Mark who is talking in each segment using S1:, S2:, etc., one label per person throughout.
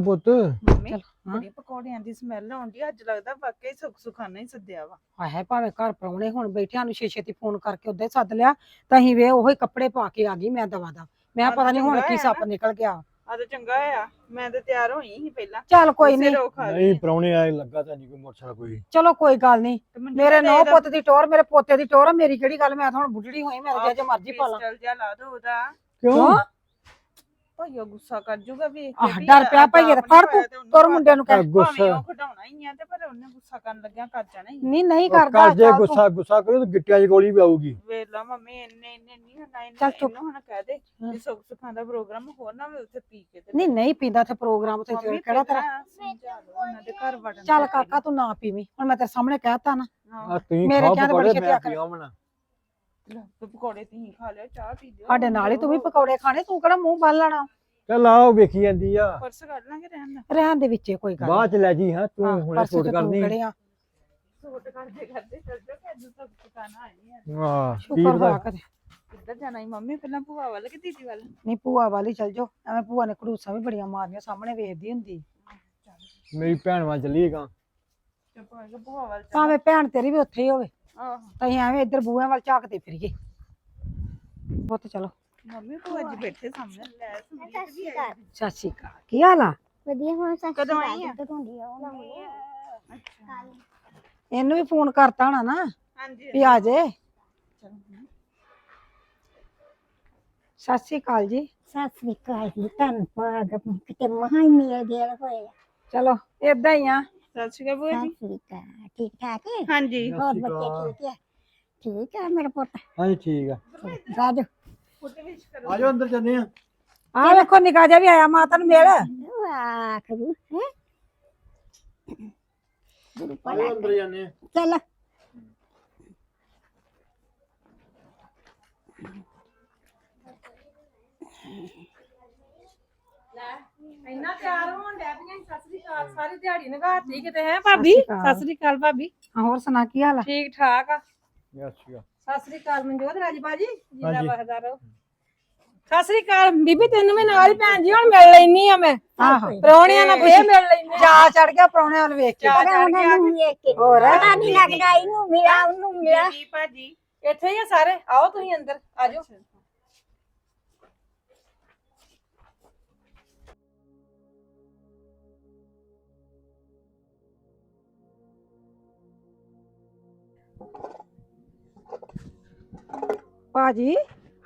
S1: ਪੁੱਤ?
S2: ਮੰਮੀ
S3: ਚਲ ਹਾਂ।
S2: ਬੜੀ ਪਕੌੜਿਆਂ ਦੀ ਸਮੈਲ ਆਉਂਦੀ ਅੱਜ ਲੱਗਦਾ ਵਾਕਈ ਸੁੱਖ ਸੁਖਾਨਾ ਹੀ ਸੱਦਿਆ ਵਾ।
S3: ਆਹੇ ਭਾਵੇਂ ਘਰ ਪਰੌਣੇ ਹੁਣ ਬੈਠਿਆਂ ਨੂੰ ਛੇ ਛੇਤੀ ਫੋਨ ਕਰਕੇ ਉੱਦੇ ਸੱਦ ਲਿਆ ਤਾਂ ਅਸੀਂ ਵੇ ਉਹੀ ਕੱਪੜੇ ਪਾ ਕੇ ਆ ਗਈ ਮੈਂ ਦਵਾ ਦਾ ਮੈਂ ਪਤਾ ਨਹੀਂ ਹੁਣ
S2: ਚੰਗਾ
S3: ਕੀ ਸੱਪ
S2: ਨਾ।
S3: ਨਿਕਲ ਗਿਆ।
S2: ਆ ਤਾਂ ਚੰਗਾ ਆ ਮੈਂ ਤਾਂ ਤਿਆਰ ਹੋਈ ਸੀ ਪਹਿਲਾਂ।
S3: ਚੱਲ ਕੋਈ ਨਹੀਂ
S1: ਨਹੀਂ। ਪ੍ਰਾਹੁਣੇ ਆਏ ਲੱਗਾ ਤਾਂ ਨਹੀਂ ਕੋਈ ਮੋਟਰਸਾਈਕਲ ਕੋਈ।
S3: ਚਲੋ ਕੋਈ ਗੱਲ ਨਹੀਂ ਮੇਰੇ ਨੌ ਪੁੱਤ ਦੀ ਟੋਰ ਮੇਰੇ ਪੋਤੇ ਦੀ ਟੋਰ ਆ ਮੇਰੀ ਕਿਹੜੀ ਗੱਲ? ਮੈਂ ਤਾਂ ਹੁਣ ਬੁੱਢੜੀ ਹੋਈ ਮੇਰੇ ਜੇ ਮਰਜ਼ੀ ਪਾ ਲਾਂ।
S2: ਪਿਸਟਲ ਜਿਹਾ ਲਾ ਦੋ ਉਹਦਾ।
S1: ਕਿਉਂ?
S2: ਭਾਈਓ ਗੁੱਸਾ ਕਰ ਜੂਗਾ ਵੇਖ
S3: ਆਹ,
S2: ਕੇ ਵੀ
S3: ਡਰ ਪਿਆ
S2: ਆ-
S3: ਭਈਏ ਦਾ।
S2: ਆਪ
S3: ਫੜ
S2: ਨੀ ਹੋਇਆ ਤੇ ਉਹਨੂੰ
S3: ਤੁਰ
S2: ਕਰ
S3: ਮੁੰਡੇ ਨੂੰ ਕਹਿ
S1: ਆ,
S2: ਭਾਵੇਂ
S1: ਗੁੱਸਾ
S2: ਉਹ ਖਡਾਉਣਾ ਹੀ ਆ ਤੇ ਪਰ ਉਹਨੇ ਗੁੱਸਾ ਕਰਨ ਲੱਗਿਆ ਕਰ ਜਾਣਾ ਹੀ
S3: ਨਹੀਂ ਨਹੀਂ
S1: ਉਹ
S3: ਕਰਦਾ
S1: ਕਰ ਜੇ
S3: ਚੱਲ ਤੂੰ-
S1: ਗੁੱਸਾ ਗੁੱਸਾ ਕਰੋ ਤਾਂ ਗਿੱਟਿਆਂ 'ਚ ਗੋਲੀ ਵੀ ਆਊਗੀ
S2: ਵੇਲਾ ਮੰਮੀ ਇੰਨੇ ਇੰਨੇ ਨਹੀਂ ਹੁੰਦਾ ਇਹਨੂੰ
S3: ਚੱਲ ਚੁੱਪ।
S2: ਇਹਨੂੰ ਹੁਣ ਕਹਿ ਦੇ
S3: ਹਾਂ।
S2: ਕਿ ਸੁੱਖ ਸੁਖਾਂ ਦਾ ਪ੍ਰੋਗਰਾਮ ਹੋਰ ਨਾ ਵੀ ਉੱਥੇ ਪੀ ਕੇ ਤੇ
S3: ਨਹੀਂ ਨਹੀਂ ਪੀਂਦਾ ਤੇ ਪ੍ਰੋਗਰਾਮ ਤੇ
S2: ਮੰਮੀ
S3: ਕਿਹੜਾ ਤੇਰਾ
S2: ਪਹਿਲਾਂ ਸਮਝਾ ਲਓ ਉਹਨਾਂ ਦੇ ਘਰ ਵੜਨ
S3: ਚੱਲ ਕਾਕਾ ਤੂੰ ਨਾ ਪੀਵੀਂ ਹੁਣ ਮੈਂ ਤੇਰੇ ਸਾਹਮਣੇ ਕਹਿਤਾ ਨਾ
S2: ਹਾਂ।
S1: ਆ ਤੁਸੀਂ
S3: ਮੇਰੇ
S1: ਖਾਓ
S3: ਕਹਿਣ ਬੜੀ
S1: ਪਕੌੜੇ
S3: ਛੇਤੀ
S1: ਮੈਂ। ਪੀਵਾਂ
S2: ਲੈ, ਪਕੌੜੇ ਤੁਸੀਂ ਖਾ ਲਿਓ ਚਾਹ ਪੀ ਲਿਓ।
S3: ਸਾਡੇ ਨਾਲ ਹੀ ਤੂੰ ਵੀ ਪਕੌੜੇ ਖਾਣੇ ਤੂੰ ਕਿਹੜਾ ਮੂੰਹ ਬੰਨ ਲੈਣਾ?
S1: ਚੱਲ ਆਓ ਵੇਖੀ ਜਾਂਦੀ ਆ।
S2: ਪਰਸ ਕੱਢ ਲਾਂਗੇ ਰਹਿਣ ਦਾ।
S3: ਰਹਿਣ ਦੇ ਵਿੱਚੇ ਕੋਈ ਗੱਲ
S1: ਬਾਅਦ ਚ ਲੈ ਜੀ ਹਾਂ ਤੂੰ ਹੁਣੇ
S3: ਪਰਸੋਂ
S1: ਸੂਟ
S3: ਤੇ ਤੂੰ
S1: ਕਰਨੀ।
S3: ਆ?
S2: ਸੂਟ ਕਰਦੇ ਕਰਦੇ ਚੱਲ ਜਾਓ ਕਿ ਅੱਜ ਸੁੱਖ ਸੁਖਾਨਾ ਆਈ ਆ।
S1: ਹਾਂ ਕੀ
S3: ਸ਼ੁਕਰ
S1: ਪਤਾ
S3: ਹੋਇਆ ਕਰੇ
S2: ਕਿੱਧਰ ਜਾਣਾ ਹੀ ਮੰਮੀ? ਪਹਿਲਾਂ ਭੂਆ ਵੱਲ ਕਿ ਦੀਦੀ ਵੱਲ?
S3: ਨਹੀਂ ਭੂਆ ਵਾਲੀ ਚੱਲ ਜਾਓ। ਐਵੇਂ ਭੂਆ ਨੇ ਘੜੂਸਾਂ ਵੀ ਬੜੀਆਂ ਮਾਰਨੀਆਂ ਸਾਹਮਣੇ ਵੇਖਦੀ ਹੁੰਦੀ।
S1: ਮੇਰੀ ਭੈਣ ਵਾਂ ਚੱਲੀਏਗਾ
S2: ਚੁੱਪ ਕਰਕੇ ਭੂਆ ਵੱਲ ਚੱਲ।
S3: ਭਾਵੇਂ ਭੈਣ ਤੇਰੀ ਵੀ ਉੱਥੇ ਹੀ ਹੋਵੇ।
S2: ਆਹੋ।
S3: ਤਾਂ ਅਸੀਂ ਐਵੇਂ ਇੱਧਰ ਬੂਹਿਆਂ ਵੱਲ ਝਾਕਦੇ ਫਿਰੀਏ। ਪੁੱਤ ਚਲੋ।
S2: ਮੰਮੀ ਭੂਆ ਜੀ ਬੈਠੇ ਸਾਹਮਣੇ। ਲੈ ਆਈ।
S3: ਸਤਿ ਸ਼੍ਰੀ ਅਕਾਲ। ਕੀ ਹਾਲ ਆ?
S4: ਵਧੀਆ ਹੁਣ ਸੱਚ
S2: ਕਦੋਂ ਆਈ ਆ?
S4: ਕਦੋਂ ਦੀ ਆ ਉਹਨਾਂ ਨੂੰ
S2: ਅੱਛਾ।
S3: ਇਹਨੂੰ ਵੀ ਫੋਨ ਕਰਤਾ ਹੋਣਾ ਨਾ
S2: ਹਾਂਜੀ
S3: ਵੀ ਆ ਜੇ।
S2: ਚਲੋ।
S3: ਸਤਿ ਸ਼੍ਰੀ ਅਕਾਲ ਜੀ।
S4: ਸਤਿ ਸ੍ਰੀ ਅਕਾਲ ਜੀ ਧੰਨ ਭਾਗ ਕਿਤੇ ਮਹਾਂ ਹੀ ਮੇਲ ਗੇਲ ਹੋਏ
S3: ਚਲੋ ਇਦਾਂ ਹੀ ਆ।
S2: ਸਤਿ ਸ਼੍ਰੀ ਅਕਾਲ ਭੂਆ
S4: ਸਤਿ
S2: ਜੀ
S4: ਸ੍ਰੀ ਅਕਾਲ ਠੀਕ ਠਾਕ ਹੈ
S2: ਹਾਂਜੀ।
S4: ਹੋਰ
S1: ਸ੍ਰੀ
S4: ਬੱਚੇ
S1: ਅਕਾਲ।
S4: ਠੀਕ ਹੈ ਠੀਕ ਹੈ ਮੇਰਾ ਪੁੱਤ?
S1: ਹਾਂਜੀ ਠੀਕ ਆ।
S4: ਰਾਜੂ।
S2: ਫੋਟੋ ਵਿੱਚ ਕਰੋ
S1: ਆਜੋ ਅੰਦਰ ਚੱਲੇ ਆ।
S3: ਆ ਵੇਖੋ ਨਿਕਾ ਜਿਹਾ ਵੀ ਆਇਆ ਮਾਤਾ ਨੂੰ ਮਿਲ।
S4: ਵਾਹ ਕਰੂ ਹੈ? ਗੁਰੂ
S1: ਆਜੋ
S4: ਪਲਾ
S1: ਅੰਦਰ ਜਾਂਦੇ ਆ।
S4: ਚੱਲ।
S5: ਇੰਨਾ ਤਿਆਰ ਹੋਣ ਡੈ ਪਈਆਂ ਸਤਿ ਸ੍ਰੀ ਅਕਾਲ ਸਾਰੀ ਦਿਹਾੜੀ ਨਗਾਤੀ ਕਿਤੇ ਹੈ ਭਾਬੀ?
S3: ਸਤਿ ਸ਼੍ਰੀ ਅਕਾਲ।
S5: ਸਤਿ ਸ੍ਰੀ ਅਕਾਲ ਭਾਬੀ।
S3: ਹਾਂ, ਹੋਰ ਸੁਣਾ ਕੀ ਹਾਲ ਆ?
S5: ਠੀਕ ਠਾਕ ਆ।
S1: ਅੱਛਾ
S5: ਸਤਿ ਸ੍ਰੀ ਅਕਾਲ ਮਨਜੋਤ ਰਾਜੀ ਬਾਜੀ ਜਿੰਦਾ
S1: ਹਾਂਜੀ।
S5: ਵਖਦਾ ਰਹੋ। ਸਤਿ ਸ੍ਰੀ ਅਕਾਲ ਬੀਬੀ ਤੈਨੂੰ ਵੀ ਨਾਲ ਹੀ ਭੈਣ ਜੀ ਹੁਣ ਮਿਲ ਲੈਣੀ ਆ ਮੈਂ।
S3: ਆਹੋ।
S5: ਨਾਲ ਫੇਰ ਮਿਲ ਲੈਣੀ ਆ।
S3: ਜਾ ਚੜ ਗਿਆ ਪਰੌਣਿਆਂ ਵੱਲ ਵੇਖ ਕੇ।
S5: ਚਾਅ
S4: ਬੜਾ
S5: ਚੜ੍ਹ
S4: ਉਹਨਾਂ
S5: ਗਿਆ
S4: ਨੂੰ ਵੇਖ ਕੇ।
S3: ਹੋਰ?
S4: ਪਤਾ ਨਹੀਂ ਲੱਗਦਾ ਇਹਨੂੰ ਮਿਲਾ ਉਹਨੂੰ ਮਿਲਾ
S2: ਜੀ। ਭਾਜੀ
S5: ਇੱਥੇ ਹੀ ਆ ਸਾਰੇ। ਆਓ ਤੁਸੀਂ ਅੰਦਰ ਆਜੋ।
S3: ਭਾਜੀ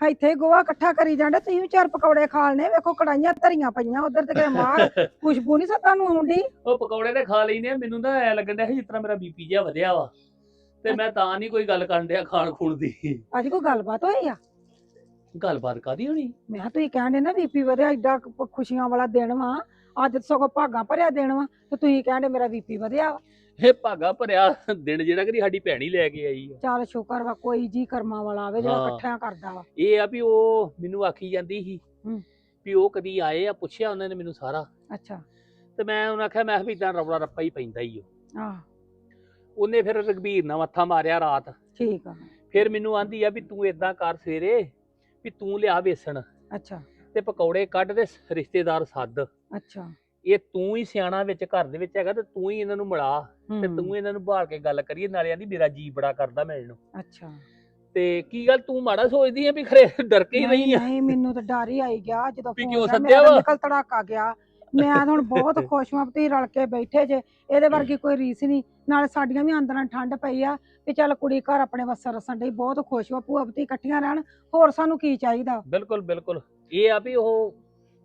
S3: ਇੱਥੇ ਗੋਆ ਇਕੱਠਾ ਕਰੀ ਜਾਂਦੇ ਤੁਸੀਂ ਵੀ ਚਾਰ ਪਕੌੜੇ ਖਾਣੇ ਵੇਖੋ ਕੜਾਈਆਂ ਧਰੀਆਂ ਪਈਆਂ ਉਧਰ ਤੇ ਕਿਤੇ ਮਾਰ ਖੁਸ਼ਬੂ ਨਹੀਂ ਸਤਾ ਨੂੰ ਆਉਂਦੀ।
S6: ਉਹ ਪਕੌੜੇ ਤੇ ਖਾ ਲੈਨੇ ਮੈਨੂੰ ਨਾ ਐ ਲੱਗਣ ਡਿਆ ਸੀ ਜਿਸ ਤਰ੍ਹਾਂ ਮੇਰਾ ਬੀਪੀ ਜਿਹਾ ਵਧਿਆ ਵਾ। ਤੇ ਮੈਂ ਤਾਂ ਨਹੀਂ ਕੋਈ ਗੱਲ ਕਰਨ ਡਿਆ ਖਾਣ ਖੂਣ ਦੀ।
S3: ਅੱਜ ਕੋਈ ਗੱਲਬਾਤ ਹੋਈ ਆ?
S6: ਗੱਲਬਾਤ ਕਾਦੀ ਹੋਣੀ?
S3: ਮੈਂ ਕਿਹਾ ਤੁਸੀਂ ਕਹਿੰਦੇ ਨਾ ਬੀਪੀ ਵਧਿਆ ਏਡਾ ਕੁ ਖੁਸ਼ੀਆਂ ਵਾਲਾ ਦਿਨ ਵਾ। ਅੱਜ ਤਾਂ ਸਗੋਂ ਭਾਗਾਂ ਭਰਿਆ ਦਿਨ ਵਾ ਤੇ ਤੁਸੀਂ ਕਹਿੰਦੇ ਮੇਰਾ ਬੀਪੀ ਵਧਿਆ ਵਾ।
S6: ਇਹ ਭਾਗਾ ਭਰਿਆ ਦਿਨ ਜਿਹੜਾ ਕਿ ਸਾਡੀ ਭੈਣੀ ਲੈ ਕੇ ਆਈ ਆ।
S3: ਚੱਲ ਸ਼ੁਕਰ ਵਾ ਕੋਈ ਜੀ ਕਰਮਾਂ ਵਾਲਾ ਆਵੇ ਜਿਹੜਾ
S6: ਹਾਂ।
S3: ਇਕੱਠਿਆਂ ਕਰਦਾ ਵਾ।
S6: ਇਹ ਆ ਵੀ ਉਹ ਮੈਨੂੰ ਆਖੀ ਜਾਂਦੀ ਸੀ
S3: ਹੂੰ।
S6: ਵੀ ਉਹ ਕਦੀ ਆਏ ਆ ਪੁੱਛਿਆ ਉਹਨਾਂ ਨੇ ਮੈਨੂੰ ਸਾਰਾ।
S3: ਅੱਛਾ।
S6: ਤੇ ਮੈਂ ਉਹਨਾਂ ਆਖਿਆ ਮੈਂ ਕਿਹਾ ਵੀ ਇਦਾਂ ਰੌਲਾ ਰੱਪਾ ਹੀ ਪੈਂਦਾ ਹੀ ਉਹ
S3: ਆਹ।
S6: ਉਹਨੇ ਫਿਰ ਰਗਵੀਰ ਨਾਲ ਮੱਥਾ ਮਾਰਿਆ ਰਾਤ।
S3: ਠੀਕ ਆ।
S6: ਫਿਰ ਮੈਨੂੰ ਆਂਦੀ ਆ ਵੀ ਤੂੰ ਇਦਾਂ ਕਰ ਸਵੇਰੇ ਵੀ ਤੂੰ ਲਿਆ ਵੇਸਣ।
S3: ਅੱਛਾ।
S6: ਤੇ ਪਕੌੜੇ ਕੱਢ ਤੇ ਰਿਸ਼ਤੇਦਾਰ ਸੱਦ।
S3: ਅੱਛਾ।
S6: ਇਹ ਤੂੰ ਹੀ ਸਿਆਣਾ ਵਿੱਚ ਘਰ ਦੇ ਵਿੱਚ ਹੈਗਾ ਤੇ ਤੂੰ ਹੀ ਇਹਨਾਂ ਨੂੰ ਮਿਲਾ ਤੇ
S3: ਹੂੰ,
S6: ਤੂੰ ਇਹਨਾਂ ਨੂੰ ਬਾਹਰ ਕੇ ਗੱਲ ਕਰੀਏ ਨਾਲੇ ਆਂਦੀ ਮੇਰਾ ਜੀ ਬੜਾ ਕਰਦਾ ਮਿਲਣ ਨੂੰ।
S3: ਅੱਛਾ।
S6: ਤੇ ਕੀ ਗੱਲ ਤੂੰ ਮਾੜਾ ਸੋਚਦੀ ਆ ਵੀ ਖਰੇ ਡਰ ਕੇ ਹੀ
S3: ਨਹੀਂ
S6: ਆ?
S3: ਨਹੀਂ ਮੈਨੂੰ ਤਾਂ ਡਰ ਹੀ ਆਈ ਗਿਆ ਜਦੋਂ
S6: ਵੀ
S3: ਫੋਨ
S6: ਕਿਉਂ ਸੱਦਿਆ
S3: ਤਾਂ
S6: ਵਾ?
S3: ਨਿਕਲ ਤੜਾਕਾ ਗਿਆ। ਮੈਂ ਤਾਂ ਹੁਣ ਬਹੁਤ ਖੁਸ਼ ਹਾਂ ਤੁਸੀਂ ਰਲ ਕੇ ਬੈਠੇ ਜੇ ਇਹਦੇ ਵਰਗੀ ਕੋਈ ਰੀਸ ਨਹੀਂ। ਨਾਲੇ ਸਾਡੀਆਂ ਵੀ ਅੰਦਰਾਂ ਠੰਡ ਪਈ ਆ ਵੀ ਚੱਲ ਕੁੜੀ ਘਰ ਆਪਣੇ ਵਸਰ ਰਸਣ ਡਈ ਬਹੁਤ ਖੁਸ਼ ਵਾ ਭੂਆ ਬਤੀ ਇਕੱਠੀਆਂ ਰਹਿਣ ਹੋਰ ਸਾਨੂੰ ਕੀ ਚਾਹੀਦਾ?
S6: ਬਿਲਕੁਲ ਬਿਲਕੁਲ। ਇਹ ਆ ਵੀ ਉਹ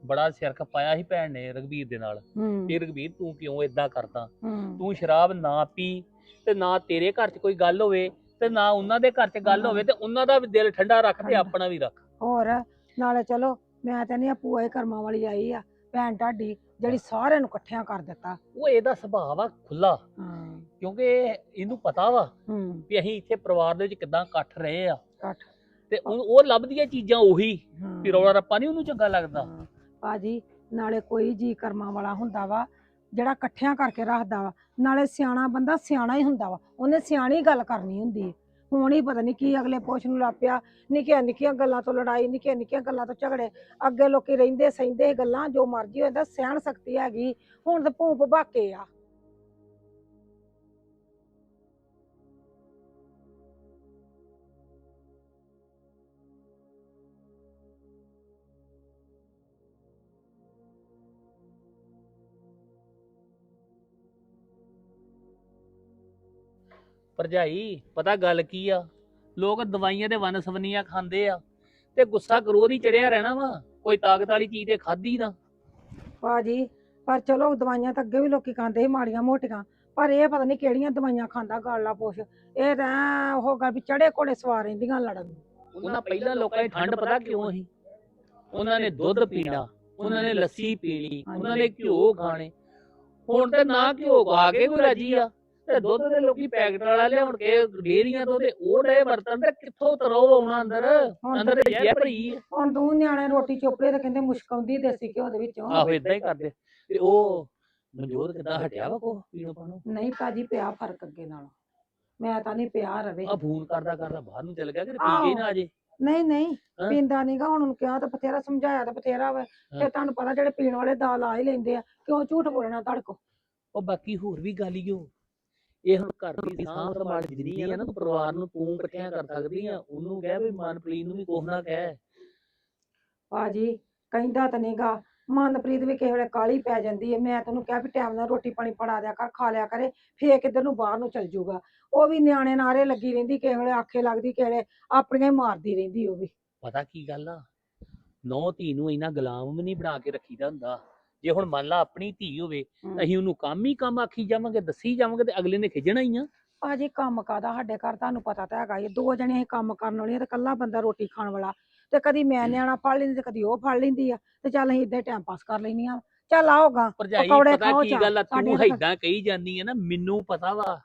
S6: ਬੜਾ ਸਿਰ ਖਪਾਇਆ ਸੀ ਭੈਣ ਨੇ ਰਗਵੀਰ ਦੇ ਨਾਲ।
S3: ਹੂੰ।
S6: ਵੀ ਰਗਵੀਰ ਤੂੰ ਕਿਉਂ ਇਦਾਂ ਕਰਦਾ?
S3: ਹੂੰ।
S6: ਤੂੰ ਸ਼ਰਾਬ ਨਾ ਪੀ ਤੇ ਨਾ ਤੇਰੇ ਘਰ 'ਚ ਕੋਈ ਗੱਲ ਹੋਵੇ ਤੇ ਨਾ ਉਹਨਾਂ ਦੇ ਘਰ 'ਚ ਗੱਲ ਹੋਵੇ ਤੇ ਉਹਨਾਂ ਦਾ ਵੀ ਦਿਲ ਠੰਡਾ ਰੱਖ ਤੇ। ਆਪਣਾ ਵੀ ਰੱਖ।
S3: ਹੋਰ ਨਾਲੇ ਚਲੋ ਮੈਂ ਤਾਂ ਨਹੀਂ ਭੂਆ ਹੀ ਕਰਮਾਂ ਵਾਲੀ ਆਈ ਆ ਭੈਣ ਢਾਡੀ ਜਿਹੜੀ ਸਾਰਿਆਂ ਨੂੰ ਇਕੱਠਿਆਂ ਕਰ ਦਿੱਤਾ।
S6: ਉਹ ਇਹਦਾ ਸੁਭਾਅ ਆ ਖੁੱਲਾ
S3: ਹਾਂ।
S6: ਕਿਉਂਕਿ ਇਹਨੂੰ ਪਤਾ ਵਾ
S3: ਹੂੰ।
S6: ਵੀ ਅਸੀਂ ਇੱਥੇ ਪਰਿਵਾਰ ਦੇ ਵਿੱਚ ਕਿਦਾਂ ਇਕੱਠ ਰਹੇ ਆ।
S3: ਕੱਠ
S6: ਤੇ ਉਹ ਉਹ ਲੱਭਦੀਆਂ ਚੀਜ਼ਾਂ ਉਹੀ ਵੀ ਰੌਲਾ ਰੱਪਾ ਨਹੀਂ ਉਹਨੂੰ ਚੰਗਾ ਲੱਗਦਾ।
S3: ਭਾਜੀ ਨਾਲੇ ਕੋਈ ਜੀ ਕਰਮਾਂ ਵਾਲਾ ਹੁੰਦਾ ਵਾ ਜਿਹੜਾ ਇਕੱਠਿਆਂ ਕਰਕੇ ਰੱਖਦਾ ਵਾ ਨਾਲੇ ਸਿਆਣਾ ਬੰਦਾ ਸਿਆਣਾ ਹੀ ਹੁੰਦਾ ਵਾ ਉਹਨੇ ਸਿਆਣੀ ਗੱਲ ਕਰਨੀ ਹੁੰਦੀ ਹੈ ਹੁਣ ਹੀ ਪਤਾ ਨਹੀਂ ਕੀ ਅਗਲੇ ਪੁੱਛ ਨੂੰ ਲੱਪਿਆ ਨਿੱਕੀਆਂ ਨਿੱਕੀਆਂ ਗੱਲਾਂ ਤੋਂ ਲੜਾਈ ਨਿੱਕੀਆਂ ਨਿੱਕੀਆਂ ਗੱਲਾਂ ਤੋਂ ਝਗੜੇ ਅੱਗੇ ਲੋਕੀ ਰਹਿੰਦੇ ਸਹਿੰਦੇ ਗੱਲਾਂ ਜੋ ਮਰਜ਼ੀ ਹੁੰਦਾ ਸਹਿਣ ਸ਼ਕਤੀ ਹੈਗੀ ਹੁਣ ਤਾਂ ਭੂਪ ਭਾਕੇ ਆ।
S6: ਭਰਜਾਈ ਪਤਾ ਗੱਲ ਕੀ ਆ? ਲੋਕ ਦਵਾਈਆਂ ਦੇ ਵਨਸਵਨੀਆਂ ਖਾਂਦੇ ਆ ਤੇ ਗੁੱਸਾ ਕਰੋ ਨਹੀਂ ਚੜਿਆ ਰਹਿਣਾ ਵਾ ਕੋਈ ਤਾਕਤ ਵਾਲੀ ਚੀਜ਼ ਤੇ ਖਾਦੀ ਨਾ।
S3: ਭਾਜੀ ਪਰ ਚਲੋ ਦਵਾਈਆਂ ਤਾਂ ਅੱਗੇ ਵੀ ਲੋਕੀ ਖਾਂਦੇ ਸੀ ਮਾੜੀਆਂ ਮੋਟੀਆਂ ਪਰ ਇਹ ਪਤਾ ਨਹੀਂ ਕਿਹੜੀਆਂ ਦਵਾਈਆਂ ਖਾਂਦਾ ਗਾਲਾ ਪੁੱਛ ਇਹ ਤਾਂ ਉਹ ਗੱਲ ਵੀ ਚੜੇ ਘੋੜੇ ਸਵਾਰ ਰਹਿੰਦੀਆਂ ਲੜਨ। ਨੂੰ।
S6: ਉਹਨਾਂ ਪਹਿਲਾਂ ਲੋਕਾਂ ਦੀ ਠੰਡ ਪਤਾ ਕਿਉਂ ਸੀ? ਉਹਨਾਂ ਨੇ ਦੁੱਧ ਪੀਣਾ ਉਹਨਾਂ ਨੇ ਲੱਸੀ ਪੀਣੀ ਉਹਨਾਂ ਨੇ ਘਿਓ ਖਾਣੇ ਹੁਣ ਤੇ ਨਾ ਘਿਓ ਖਾ ਕੇ ਕੋਈ ਰਾਜੀ ਆ। ਤੇ ਦੁੱਧ ਦੇ ਲੋਕੀ ਪੈਕਟ ਵਾਲਾ ਲਿਆਉਣ ਕੇ ਡੇਰੀਆਂ ਤੋਂ ਤੇ ਉਹ ਡੇ ਬਰਤਨ ਤੇ ਕਿੱਥੋਂ ਤਰੋ ਆਉਣਾ ਅੰਦਰ?
S3: ਹੁਣ
S6: ਅੰਦਰ ਤੇ ਜ਼ਹਿਰ ਭਰੀ। ਆ।
S3: ਹੁਣ ਦੋ ਨਿਆਣੇ ਰੋਟੀ ਚੋਪੜੇ ਤੇ ਕਹਿੰਦੇ ਮੁਸ਼ਕ ਆਉਂਦੀ ਦੇਸੀ ਘਿਓ ਦੇ ਵਿੱਚੋਂ।
S6: ਆਹੋ ਇਦਾਂ ਹੀ ਕਰਦੇ। ਤੇ ਉਹ ਮਨਜੋਤ ਕਿਦਾਂ ਹਟਿਆ ਵਾ ਕੋ ਪੀਣੋ ਪਾਣੋ
S3: ਨਹੀਂ ਭਾਜੀ ਪਿਆ ਫ਼ਰਕ ਅੱਗੇ ਨਾਲੋਂ। ਮੈਂ ਤਾਂ ਨਹੀਂ ਪਿਆ ਰਵੇ।
S6: ਆ ਫੋਨ ਕਰਦਾ ਕਰਦਾ ਬਾਹਰ ਨੂੰ ਚਲ ਗਿਆ ਕਿ ਪੀ ਕੇ ਹੀ ਨਾ ਅਜੇ?
S3: ਨਹੀਂ ਨਹੀਂ
S6: ਹਾਂ।
S3: ਪੀਂਦਾ ਨਹੀਂਗਾ ਹੁਣ ਉਹਨੂੰ ਕਿਹਾ ਤਾਂ ਬਥੇਰਾ ਸਮਝਾਇਆ ਤਾਂ ਬਥੇਰਾ ਵਾ। ਤੇ ਤੁਹਾਨੂੰ ਪਤਾ ਜਿਹੜੇ ਪੀਣ ਵਾਲੇ ਦਾ ਲਾ ਹੀ ਲੈਂਦੇ ਆ ਕਿਉਂ ਝੂਠ ਬੋਲਣਾ ਤੁਹਾਡੇ ਕੋ
S6: ਉਹ ਬਾਕੀ ਹੋਰ ਵੀ ਗੱਲ ਈ ਓ। ਇਹ ਹੁਣ ਘਰ ਦੀ ਸਾਂਭ ਸੰਭਾਲ ਜਿੰਨੀ ਆ ਨਾ ਤੂੰ ਪਰਿਵਾਰ ਨੂੰ ਤੂੰ ਇਕੱਠਿਆਂ ਕਰ ਸਕਦੀ ਆ ਉਹਨੂੰ ਕਹਿ ਵੀ ਮਨਪ੍ਰੀਤ ਨੂੰ ਵੀ ਕੁਛ ਨਾ ਕਹਿ।
S3: ਭਾਜੀ ਕਹਿੰਦਾ ਤਾਂ ਨਹੀਂਗਾ ਮਨਪ੍ਰੀਤ ਵੀ ਕਿਸੇ ਵੇਲੇ ਕਾਲੀ ਪੈ ਜਾਂਦੀ ਹੈ ਮੈਂ ਤੈਨੂੰ ਕਿਹਾ ਵੀ ਟਾਈਮ ਨਾਲ ਰੋਟੀ ਪਾਣੀ ਫੜਾ ਦਿਆ ਕਰ ਖਾ ਲਿਆ ਕਰੇ ਫੇਰ ਕਿੱਧਰ ਨੂੰ ਬਾਹਰ ਨੂੰ ਚਲ ਜਾਊਗਾ ਉਹ ਵੀ ਨਿਆਣੇ ਨਾਰੇ ਲੱਗੀ ਰਹਿੰਦੀ ਕਿਸੇ ਵੇਲੇ ਆਖੇ ਲੱਗਦੀ ਕਿਸੇ ਵੇਲੇ ਆਪਣੀਆਂ ਹੀ ਮਾਰਦੀ ਰਹਿੰਦੀ ਉਹ ਵੀ।
S6: ਪਤਾ ਕੀ ਗੱਲ ਆ? ਨੌ ਧੀ ਨੂੰ ਇੰਨਾ ਗੁਲਾਮ ਵੀ ਨਹੀਂ ਬਣਾ ਕੇ ਰੱਖੀਦਾ ਹੁੰਦਾ। ਜੇ ਹੁਣ ਮੰਨ ਲਾ ਆਪਣੀ ਧੀ ਹੋਵੇ ਅਸੀਂ ਉਹਨੂੰ ਕੰਮ ਹੀ ਕੰਮ ਆਖੀ ਜਾਵਾਂਗੇ ਦੱਸੀ ਜਾਵਾਂਗੇ ਤੇ ਅਗਲੇ ਨੇ ਖਿਜਣਾ ਹੀ ਆ।
S3: ਭਾਜੀ ਕੰਮ ਕਾਦਾ ਸਾਡੇ ਘਰ ਤੁਹਾਨੂੰ ਪਤਾ ਤਾਂ ਹੈਗਾ ਇਹ ਦੋ ਜਣੇ ਅਸੀਂ ਕੰਮ ਕਰਨ ਵਾਲੀਆਂ ਤੇ ਕੱਲਾ ਬੰਦਾ ਰੋਟੀ ਖਾਣ ਵਾਲਾ। ਤੇ ਕਦੀ ਮੈਂ ਨਿਆਣਾ ਫੜ ਲੈਂਦੀ ਤੇ ਕਦੀ ਉਹ ਫੜ ਲੈਂਦੀ ਆ। ਤੇ ਚੱਲ ਅਸੀਂ ਇਦਾਂ ਟਾਈਮ ਪਾਸ ਕਰ ਲੈਂਦੀਆਂ ਚੱਲ ਆਓਗਾ
S6: ਭਰਜਾਈ
S3: ਪਕੌੜੇ
S6: ਪਤਾ
S3: ਖਾਓ
S6: ਕੀ ਗੱਲ ਆ? ਤੂੰ ਏਦਾਂ ਕਹੀ ਜਾਂਦੀ ਆ ਨਾ ਮੈਨੂੰ ਪਤਾ ਵਾ।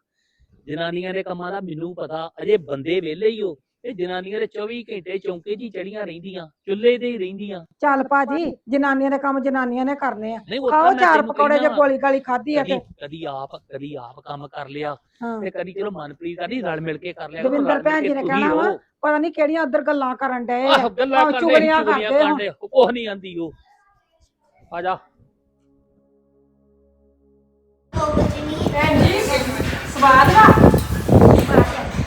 S6: ਜਨਾਨੀਆਂ ਦੇ ਕੰਮਾਂ ਦਾ ਮੈਨੂੰ ਪਤਾ। ਅਜੇ ਬੰਦੇ ਵਿਹਲੇ ਹੀ ਹੋ। ਇਹ ਜਨਾਨੀਆਂ ਦੇ 24 ਘੰਟੇ ਚੌਂਕੇ 'ਚ ਹੀ ਚੜੀਆਂ ਰਹਿੰਦੀਆਂ ਚੁੱਲ੍ਹੇ ਤੇ ਹੀ ਰਹਿੰਦੀਆਂ।
S3: ਚੱਲ ਭਾਜੀ ਜਨਾਨੀਆਂ ਦੇ ਕੰਮ ਜਨਾਨੀਆਂ ਨੇ ਕਰਨੇ ਆ।
S6: ਨਹੀਂ ਉਹ
S3: ਖਾਓ ਚਾਰ ਪਕੌੜੇ ਜੇ। ਗੋਲੀ ਗਾਲੀ ਖਾਧੀ ਆ ਤੇ।
S6: ਕਦੀ ਆਪ ਕਦੀ ਆਪ ਕੰਮ ਕਰ ਲਿਆ ਤੇ ਕਦੀ ਚਲੋ ਮਨਪ੍ਰੀਤ ਦਾ ਨਹੀਂ ਰਲ ਮਿਲ ਕੇ ਕਰ ਲਿਆ।
S3: ਦਵਿੰਦਰ ਭੈਣ ਜੀ ਨੇ ਕਹਿਣਾ ਵਾ। ਪਤਾ ਨਹੀਂ ਕਿਹੜੀਆਂ ਉਧਰ ਗੱਲਾਂ ਕਰਨ ਡਏ ਆ।
S6: ਗੱਲਾਂ ਕਰਦੇ ਕੁਛ ਨਹੀਂ ਆਂਦੀ ਉਹ। ਆ ਜਾ।
S5: ਭੈਣ ਜੀ ਸਵਾਦ ਵਾ?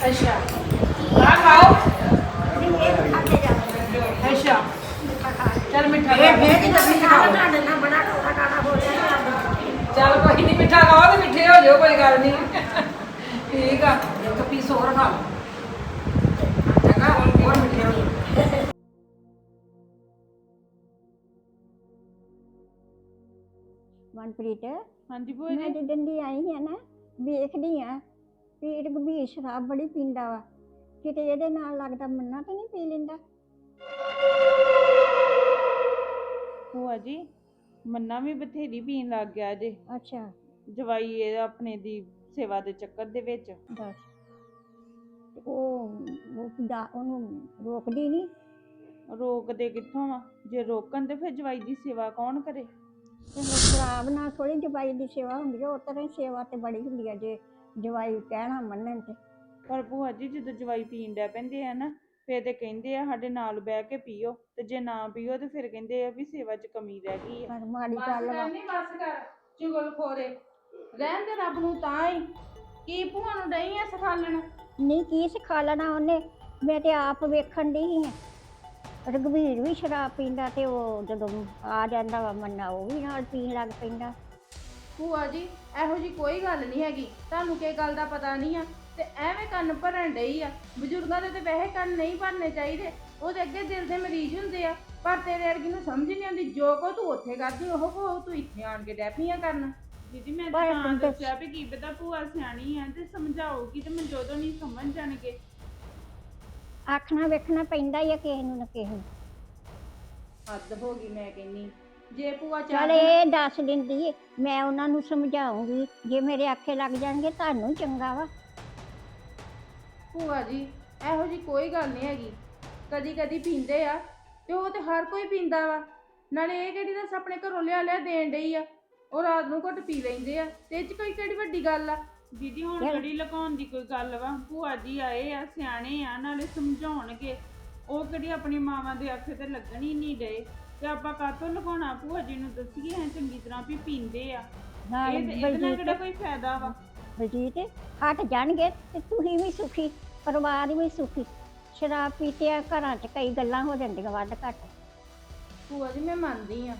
S5: ਅੱਛਾ। ਆ ਖਾਓ ਅੱਛਾ। ਚੱਲ ਮਿੱਠਾ ਖਾ। ਚੱਲ ਕੋਈ ਨਹੀਂ ਮਿੱਠਾ ਖਾਓ ਤੇ ਮਿੱਠੇ ਹੋ ਜਾਓ ਕੋਈ ਗੱਲ ਨਹੀਂ। ਠੀਕ ਆ। ਇੱਕ ਪੀਸ ਹੋਰ ਖਾ ਲਓ। ਚੰਗਾ ਹੋਰ ਮਿੱਠੇ ਹੋ ਜਾਓ।
S4: ਮਨਪ੍ਰੀਤ
S2: ਹਾਂਜੀ ਭੂਆ
S4: ਮੈਂ ਜਿੱਦਣ ਦੀ ਆਈ ਆ ਨਾ ਵੇਖਦੀ ਆ ਵੀ ਇਹ ਗੰਭੀਰ ਸ਼ਰਾਬ ਬੜੀ ਪੀਂਦਾ ਵਾ। ਕਿਤੇ ਇਹਦੇ ਨਾਲ ਲੱਗਦਾ ਮੰਨਾ ਤਾਂ ਨਹੀਂ ਪੀ ਲੈਂਦਾ।
S2: ਭੂਆ ਜੀ ਮੰਨਾ ਵੀ ਬਥੇਰੀ ਪੀਣ ਲੱਗ ਗਿਆ ਜੇ।
S4: ਅੱਛਾ।
S2: ਜਵਾਈ ਇਹ ਆਪਣੇ ਦੀ ਸੇਵਾ ਦੇ ਚੱਕਰ ਦੇ ਵਿੱਚ।
S4: ਦੱਸ। ਤੇ ਉਹ ਉਹ ਦਾ ਉਹਨੂੰ ਰੋਕਦੀ ਨਹੀਂ?
S2: ਰੋਕਦੇ ਕਿੱਥੋਂ ਆ? ਜੇ ਰੋਕਣ ਤੇ ਫਿਰ ਜਵਾਈ ਦੀ ਸੇਵਾ ਕੌਣ ਕਰੇ?
S4: ਤੇ ਹੁਣ ਸ਼ਰਾਬ ਨਾਲ ਥੋੜੀ ਜਵਾਈ ਦੀ ਸੇਵਾ ਹੁੰਦੀ ਆ ਉਹ ਤਰ੍ਹਾਂ ਹੀ ਸੇਵਾ ਤੇ ਬੜੀ ਹੁੰਦੀ ਆ ਜੇ ਜਵਾਈ ਕਹਿਣਾ ਮੰਨਣ ਤੇ।
S2: ਪਰ ਭੂਆ ਜੀ ਜਦੋਂ ਜਵਾਈ ਪੀਣ ਡੈ ਪੈਂਦੇ ਆ ਨਾ ਫਿਰ ਤੇ ਕਹਿੰਦੇ ਆ ਸਾਡੇ ਨਾਲ ਬਹਿ ਕੇ ਪੀਓ ਤੇ ਜੇ ਨਾ ਪੀਓ ਤੇ ਫਿਰ ਕਹਿੰਦੇ ਆ ਵੀ ਸੇਵਾ 'ਚ ਕਮੀ ਰਹਿ ਗਈ ਆ।
S4: ਪਰ ਮਾੜੀ ਗੱਲ ਵਾ।
S5: ਨਹੀਂ ਬਸ ਕਰ ਚੁਗਲ ਖੋਰੇ। ਰਹਿਣ ਦੇ ਰੱਬ ਨੂੰ ਤਾਂ ਹੀ। ਕੀ ਭੂਆ ਨੂੰ ਡਈ ਐ ਸਿਖਾਲਣ?
S4: ਨਹੀਂ ਕੀ ਸਿਖਾ ਲੈਣਾ ਉਹਨੇ? ਮੈਂ ਤੇ ਆਪ ਵੇਖਣ ਦੀ ਹੀ ਆ। ਰਘਵੀਰ ਵੀ ਸ਼ਰਾਬ ਪੀਂਦਾ ਤੇ ਉਹ ਜਦੋਂ ਆ ਜਾਂਦਾ ਵਾ ਮੰਨਾ ਉਹ ਵੀ ਨਾਲ ਪੀਣ ਲੱਗ ਪੈਂਦਾ।
S5: ਭੂਆ ਜੀ ਇਹੋ ਜੀ ਕੋਈ ਗੱਲ ਨਹੀਂ ਹੈਗੀ। ਤੁਹਾਨੂੰ ਕੀ ਗੱਲ ਦਾ ਪਤਾ ਨਹੀਂ ਆ। ਤੇ ਐਵੇਂ ਕੰਨ ਭਰਨ ਡਈ ਆ। ਬਜ਼ੁਰਗਾਂ ਦੇ ਤੇ ਵੈਸੇ ਕੰਨ ਨਹੀਂ ਭਰਨੇ ਚਾਹੀਦੇ। ਉਹਦੇ ਅੱਗੇ ਦਿਲ ਦੇ ਮਰੀਜ਼ ਹੁੰਦੇ ਆ। ਪਰ ਤੇਰੇ ਵਰਗੀ ਨੂੰ ਸਮਝ ਨਹੀਂ ਆਉਂਦੀ ਜੋ ਕੋ ਤੂੰ ਉੱਥੇ ਕਰਦੀ ਉਹ ਕੋ ਤੂੰ ਇੱਥੇ ਆਣ ਕੇ ਡੈਪੀਆਂ ਕਰਨ।
S2: ਦੀਦੀ ਮੈਂ ਤਾਂ
S4: ਤਾਂ-
S2: ਦੱਸਿਆ ਵੀ ਕੀ ਪਤਾ ਭੂਆ ਸਿਆਣੀ ਆ ਤੇ ਸਮਝਾਉਗੀ ਤੇ ਮੈਂ ਜਦੋਂ ਨਹੀਂ ਸਮਝ ਜਾਣਗੇ।
S4: ਆਖਣਾ ਵੇਖਣਾ ਪੈਂਦਾ ਹੀ ਆ ਕਿਸੇ ਨੂੰ ਨਾ ਕਿਸੇ ਨੂੰ।
S5: ਹੱਦ ਹੋ ਗਈ ਮੈਂ ਕਹਿੰਨੀ। ਜੇ ਭੂਆ
S4: ਚਲ
S5: ਚਾਹ
S4: ਇਹ ਦੱਸ ਦਿੰਦੀ ਏ, ਮੈਂ ਉਹਨਾਂ ਨੂੰ ਸਮਝਾਉਂਗੀ ਜੇ ਮੇਰੇ ਆਖੇ ਲੱਗ ਜਾਣਗੇ ਤੁਹਾਨੂੰ ਚੰਗਾ ਵਾ।
S5: ਭੂਆ ਜੀ ਇਹੋ ਜੀ ਕੋਈ ਗੱਲ ਨਹੀਂ ਹੈਗੀ। ਕਦੀ ਕਦੀ ਪੀਂਦੇ ਆ ਤੇ ਉਹ ਤੇ ਹਰ ਕੋਈ ਪੀਂਦਾ ਵਾ। ਨਾਲੇ ਇਹ ਕਿਹੜੀ ਦੱਸ ਆਪਣੇ ਘਰੋਂ ਲਿਆ ਲਿਆ ਦੇਣ ਡਈ ਆ? ਉਹ ਰਾਤ ਨੂੰ ਘੁੱਟ ਪੀ ਲੈਂਦੇ ਆ। ਤੇ ਇਹ ਚ ਕੋਈ ਕਿਹੜੀ ਵੱਡੀ ਗੱਲ ਆ?
S2: ਦੀਦੀ ਹੁਣ। ਕਿਹੜੀ ਲਗਾਉਣ ਦੀ ਕੋਈ ਗੱਲ ਵਾ? ਭੂਆ ਜੀ ਆਏ ਆ ਸਿਆਣੇ ਆ ਨਾਲੇ ਸਮਝਾਉਣਗੇ। ਉਹ ਕਿਹੜੀ ਆਪਣੀ ਮਾਵਾਂ ਦੇ ਅੱਖੇ ਤੇ ਲੱਗਣ ਹੀ ਨਹੀਂ ਡਏ। ਤੇ ਆਪਾਂ ਕਾਹਤੋਂ ਲਗਾਉਣਾ? ਭੂਆ ਜੀ ਨੂੰ ਦੱਸੀਏ ਚੰਗੀ ਤਰ੍ਹਾਂ ਵੀ ਪੀਂਦੇ ਆ।
S4: ਨਾਲ
S2: ਇਹ ਇਹਦੇ ਨਾਲ ਕਿਹੜਾ
S4: ਬਲਜੀਤ
S2: ਕੋਈ ਫਾਇਦਾ ਵਾ?
S4: ਬਲਜੀਤ ਹਟ ਜਾਣਗੇ ਤੇ ਤੁਸੀਂ ਵੀ ਸੁਖੀ ਪਰਿਵਾਰ ਵੀ ਸੁਖੀ। ਸ਼ਰਾਬ ਪੀਤੇ ਆ ਘਰਾਂ 'ਚ ਕਈ ਗੱਲਾਂ ਹੋ ਜਾਂਦੀਆਂ ਵੱਧ ਘੱਟ।
S5: ਭੂਆ ਜੀ ਮੈਂ ਮੰਨਦੀ ਆ।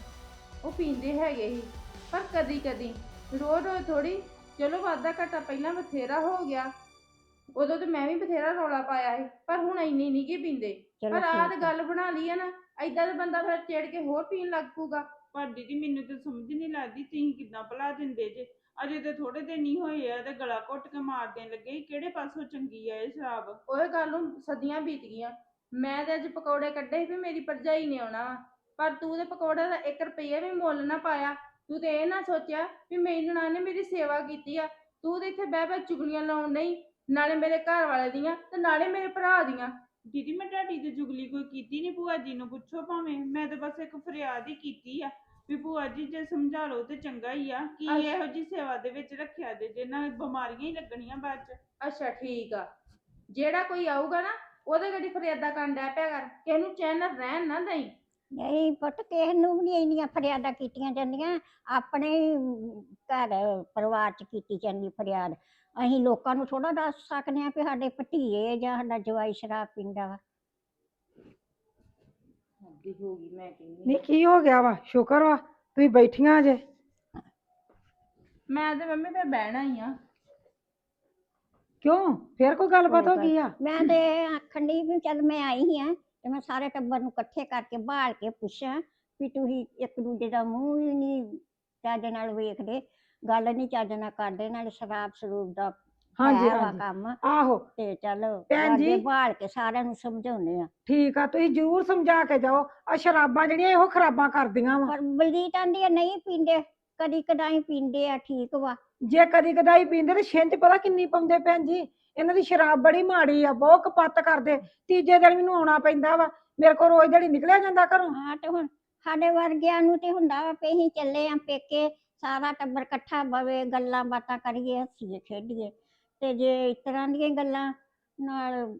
S5: ਉਹ ਪੀਂਦੇ ਹੈਗੇ ਹੀ ਪਰ ਕਦੀ ਕਦੀ ਰੋਜ਼ ਰੋਜ਼ ਥੋੜੀ ਚਲੋ ਵਾਧਾ ਘਟਾ ਪਹਿਲਾਂ ਬਥੇਰਾ ਹੋ ਗਿਆ। ਉਦੋਂ ਤੇ ਮੈਂ ਵੀ ਬਥੇਰਾ ਰੌਲਾ ਪਾਇਆ ਸੀ ਪਰ ਹੁਣ ਇੰਨੀ ਨਹੀਂ ਕੀ ਪੀਂਦੇ।
S4: ਚਲੋ
S5: ਪਰ ਆਹ ਤੇ
S4: ਠੀਕ ਆ।
S5: ਗੱਲ ਬਣਾ ਲਈ ਆ ਨਾ ਐਦਾਂ ਦਾ ਬੰਦਾ ਫਿਰ ਚਿੜ ਕੇ ਹੋਰ ਪੀਣ ਲੱਗ ਪੂਗਾ
S2: ਪਰ ਦੀਦੀ ਮੈਨੂੰ ਤਾਂ ਸਮਝ ਨਹੀਂ ਲੱਗਦੀ ਤੁਸੀਂ ਕਿੱਦਾਂ ਭਲਾ ਦਿੰਦੇ ਜੇ। ਅਜੇ ਤੇ ਥੋੜੇ ਦਿਨ ਹੀ ਹੋਏ ਆ ਤੇ ਗਲਾ ਘੁੱਟ ਕੇ ਮਾਰ ਦੇਣ ਲੱਗੇ ਸੀ। ਕਿਹੜੇ ਪਾਸੋਂ ਚੰਗੀ ਆ ਇਹ ਸ਼ਰਾਬ?
S5: ਉਹ ਗੱਲ ਨੂੰ ਸਦੀਆਂ ਬੀਤ ਗਈਆਂ। ਮੈਂ ਤੇ ਅੱਜ ਪਕੌੜੇ ਕੱਢੇ ਸੀ ਵੀ ਮੇਰੀ ਭਰਜਾਈ ਨੇ ਆਉਣਾ ਵਾ। ਪਰ ਤੂੰ ਤੇ ਪਕੌੜੇ ਦਾ 1 ਰੁਪਈਆ ਵੀ ਮੁੱਲ ਨਾ ਪਾਇਆ। ਤੂੰ ਤੇ ਇਹ ਨਾ ਸੋਚਿਆ ਵੀ ਮੇਰੀ ਨਨਾਣ ਨੇ ਮੇਰੀ ਸੇਵਾ ਕੀਤੀ ਆ। ਤੂੰ ਤੇ ਇੱਥੇ ਬਹਿ ਬਹਿ ਚੁਗਲੀਆਂ ਲਾਉਣ ਨਹੀਂ ਨਾਲੇ ਮੇਰੇ ਘਰ ਵਾਲੇ ਦੀਆਂ ਤੇ ਨਾਲੇ ਮੇਰੇ ਭਰਾ ਦੀਆਂ।
S2: ਦੀਦੀ ਮੈਂ ਤੁਹਾਡੀ ਤੇ ਜੁਗਲੀ ਕੋਈ ਕੀਤੀ ਨਹੀਂ ਭੂਆ ਜੀ ਨੂੰ ਪੁੱਛੋ ਭਾਵੇਂ। ਮੈਂ ਤਾਂ ਬਸ ਇੱਕ ਫਰਿਆਦ ਹੀ ਕੀਤੀ ਆ। ਵੀ ਭੂਆ ਜੀ ਜੇ ਸਮਝਾ ਲਓ ਤੇ ਚੰਗਾ ਹੀ ਆ। ਕੀ
S5: ਅੱਛਾ।
S2: ਇਹੋ ਜੀ ਸੇਵਾ ਦੇ ਵਿੱਚ ਰੱਖਿਆ ਜੇ ਜਿਹਨਾਂ ਬਿਮਾਰੀਆਂ ਹੀ ਲੱਗਣੀਆਂ ਬਾਅਦ ਚ?
S5: ਅੱਛਾ ਠੀਕ ਆ। ਜਿਹੜਾ ਕੋਈ ਆਊਗਾ ਨਾ ਉਹਦੇ ਗੱਡੀ ਫਰਿਆਦਾ ਕਰਨ ਡੈ ਪਿਆ ਕਰ। ਕਿਸੇ ਨੂੰ ਚੈਨ ਨਾਲ ਰਹਿਣ ਨਾ ਦਈ।
S4: ਨਹੀਂ ਪੁੱਤ ਕਿਸੇ ਨੂੰ ਵੀ ਨਹੀਂ ਇੰਨੀਆਂ ਫਰਿਆਦਾਂ ਕੀਤੀਆਂ ਜਾਂਦੀਆਂ। ਆਪਣੇ ਹੀ ਘਰ ਪਰਿਵਾਰ ਚ ਕੀਤੀ ਜਾਂਦੀ ਫਰਿਆਦ। ਅਸੀਂ ਲੋਕਾਂ ਨੂੰ ਥੋੜਾ ਦੱਸ ਸਕਦੇ ਆ ਵੀ ਸਾਡੇ ਭਤੀਏ ਜਾਂ ਸਾਡਾ ਜਵਾਈ ਸ਼ਰਾਬ ਪੀਂਦਾ ਵਾ।
S5: ਹੱਦੀ ਹੋ ਗਈ ਮੈਂ ਕਹਿੰਦੀ
S3: ਨਹੀਂ ਕੀ ਹੋ ਗਿਆ ਵਾ? ਸ਼ੁਕਰ ਵਾ ਤੁਸੀਂ ਬੈਠੀਆਂ ਜੇ।
S5: ਮੈਂ ਤੇ ਮੰਮੀ ਫਿਰ ਬਹਿਣਾ ਹੀ ਆ।
S3: ਕਿਉਂ? ਫੇਰ ਕੋਈ ਗੱਲਬਾਤ ਹੋ ਗਈ ਆ?
S4: ਮੈਂ ਤੇ ਆਖਣ ਦੀ ਵੀ ਚੱਲ ਮੈਂ ਆਈ ਹਾਂ ਤੇ ਮੈਂ ਸਾਰੇ ਟੱਬਰ ਨੂੰ ਇਕੱਠੇ ਕਰਕੇ ਬਾਲ ਕੇ ਪੁੱਛਾਂ ਵੀ ਤੁਸੀਂ ਇੱਕ ਦੂਜੇ ਦਾ ਮੂੰਹ ਹੀ ਨਹੀਂ ਚੱਜ ਨਾਲ ਵੇਖਦੇ ਗੱਲ ਨਹੀਂ ਚੱਜ ਨਾਲ ਕਰਦੇ ਨਾਲ ਸ਼ਰਾਬ ਸਰੂਬ ਦਾ
S3: ਹਾਂਜੀ
S4: ਹੈ ਵਾ
S3: ਹਾਂਜੀ।
S4: ਕੰਮ।
S3: ਆਹੋ।
S4: ਤੇ ਚੱਲ
S3: ਭੈਣ
S4: ਲਾਗੇ
S3: ਜੀ।
S4: ਬਾਲ ਕੇ ਸਾਰਿਆਂ ਨੂੰ ਸਮਝਾਉਨੇ ਆ।
S3: ਠੀਕ ਆ ਤੁਸੀਂ ਜ਼ਰੂਰ ਸਮਝਾ ਕੇ ਜਾਓ। ਆ ਸ਼ਰਾਬਾਂ ਜਿਹੜੀਆਂ ਇਹੋ ਖਰਾਬਾਂ ਕਰਦੀਆਂ ਵਾ।
S4: ਪਰ ਬਲਜੀਤ ਆਂਦੀ ਆ ਨਹੀਂ ਪੀਂਦੇ। ਕਦੀ ਕਦਾਈ ਪੀਂਦੇ ਆ ਠੀਕ ਵਾ।
S3: ਜੇ ਕਦੀ ਕਦਾਈ ਪੀਂਦੇ ਤੇ ਛਿੰਝ ਪਤਾ ਕਿੰਨੀ ਪਾਉਂਦੇ ਭੈਣ ਜੀ। ਇਹਨਾਂ ਦੀ ਸ਼ਰਾਬ ਬੜੀ ਮਾੜੀ ਆ ਬਹੁਤ ਕਪੱਤ ਕਰਦੇ। ਤੀਜੇ ਦਿਨ ਮੈਨੂੰ ਆਉਣਾ ਪੈਂਦਾ ਵਾ। ਮੇਰੇ ਕੋਲ ਰੋਜ਼ ਦਿਹਾੜੀ ਨਿਕਲਿਆ ਜਾਂਦਾ ਘਰੋਂ।
S4: ਹਾਂ ਤੇ ਹੁਣ ਸਾਡੇ ਵਰਗਿਆਂ ਨੂੰ ਤੇ ਹੁੰਦਾ ਵਾ ਵੀ ਅਸੀਂ ਚੱਲੇ ਆ ਪੇਕੇ। ਸਾਰਾ ਟੱਬਰ ਇਕੱਠਾ ਬਵੇ ਗੱਲਾਂ ਬਾਤਾਂ ਕਰੀਏ ਹੱਸੀਏ ਖੇਡੀਏ। ਤੇ ਜੇ ਇਸ ਤਰ੍ਹਾਂ ਦੀਆਂ ਗੱਲਾਂ ਨਾਲ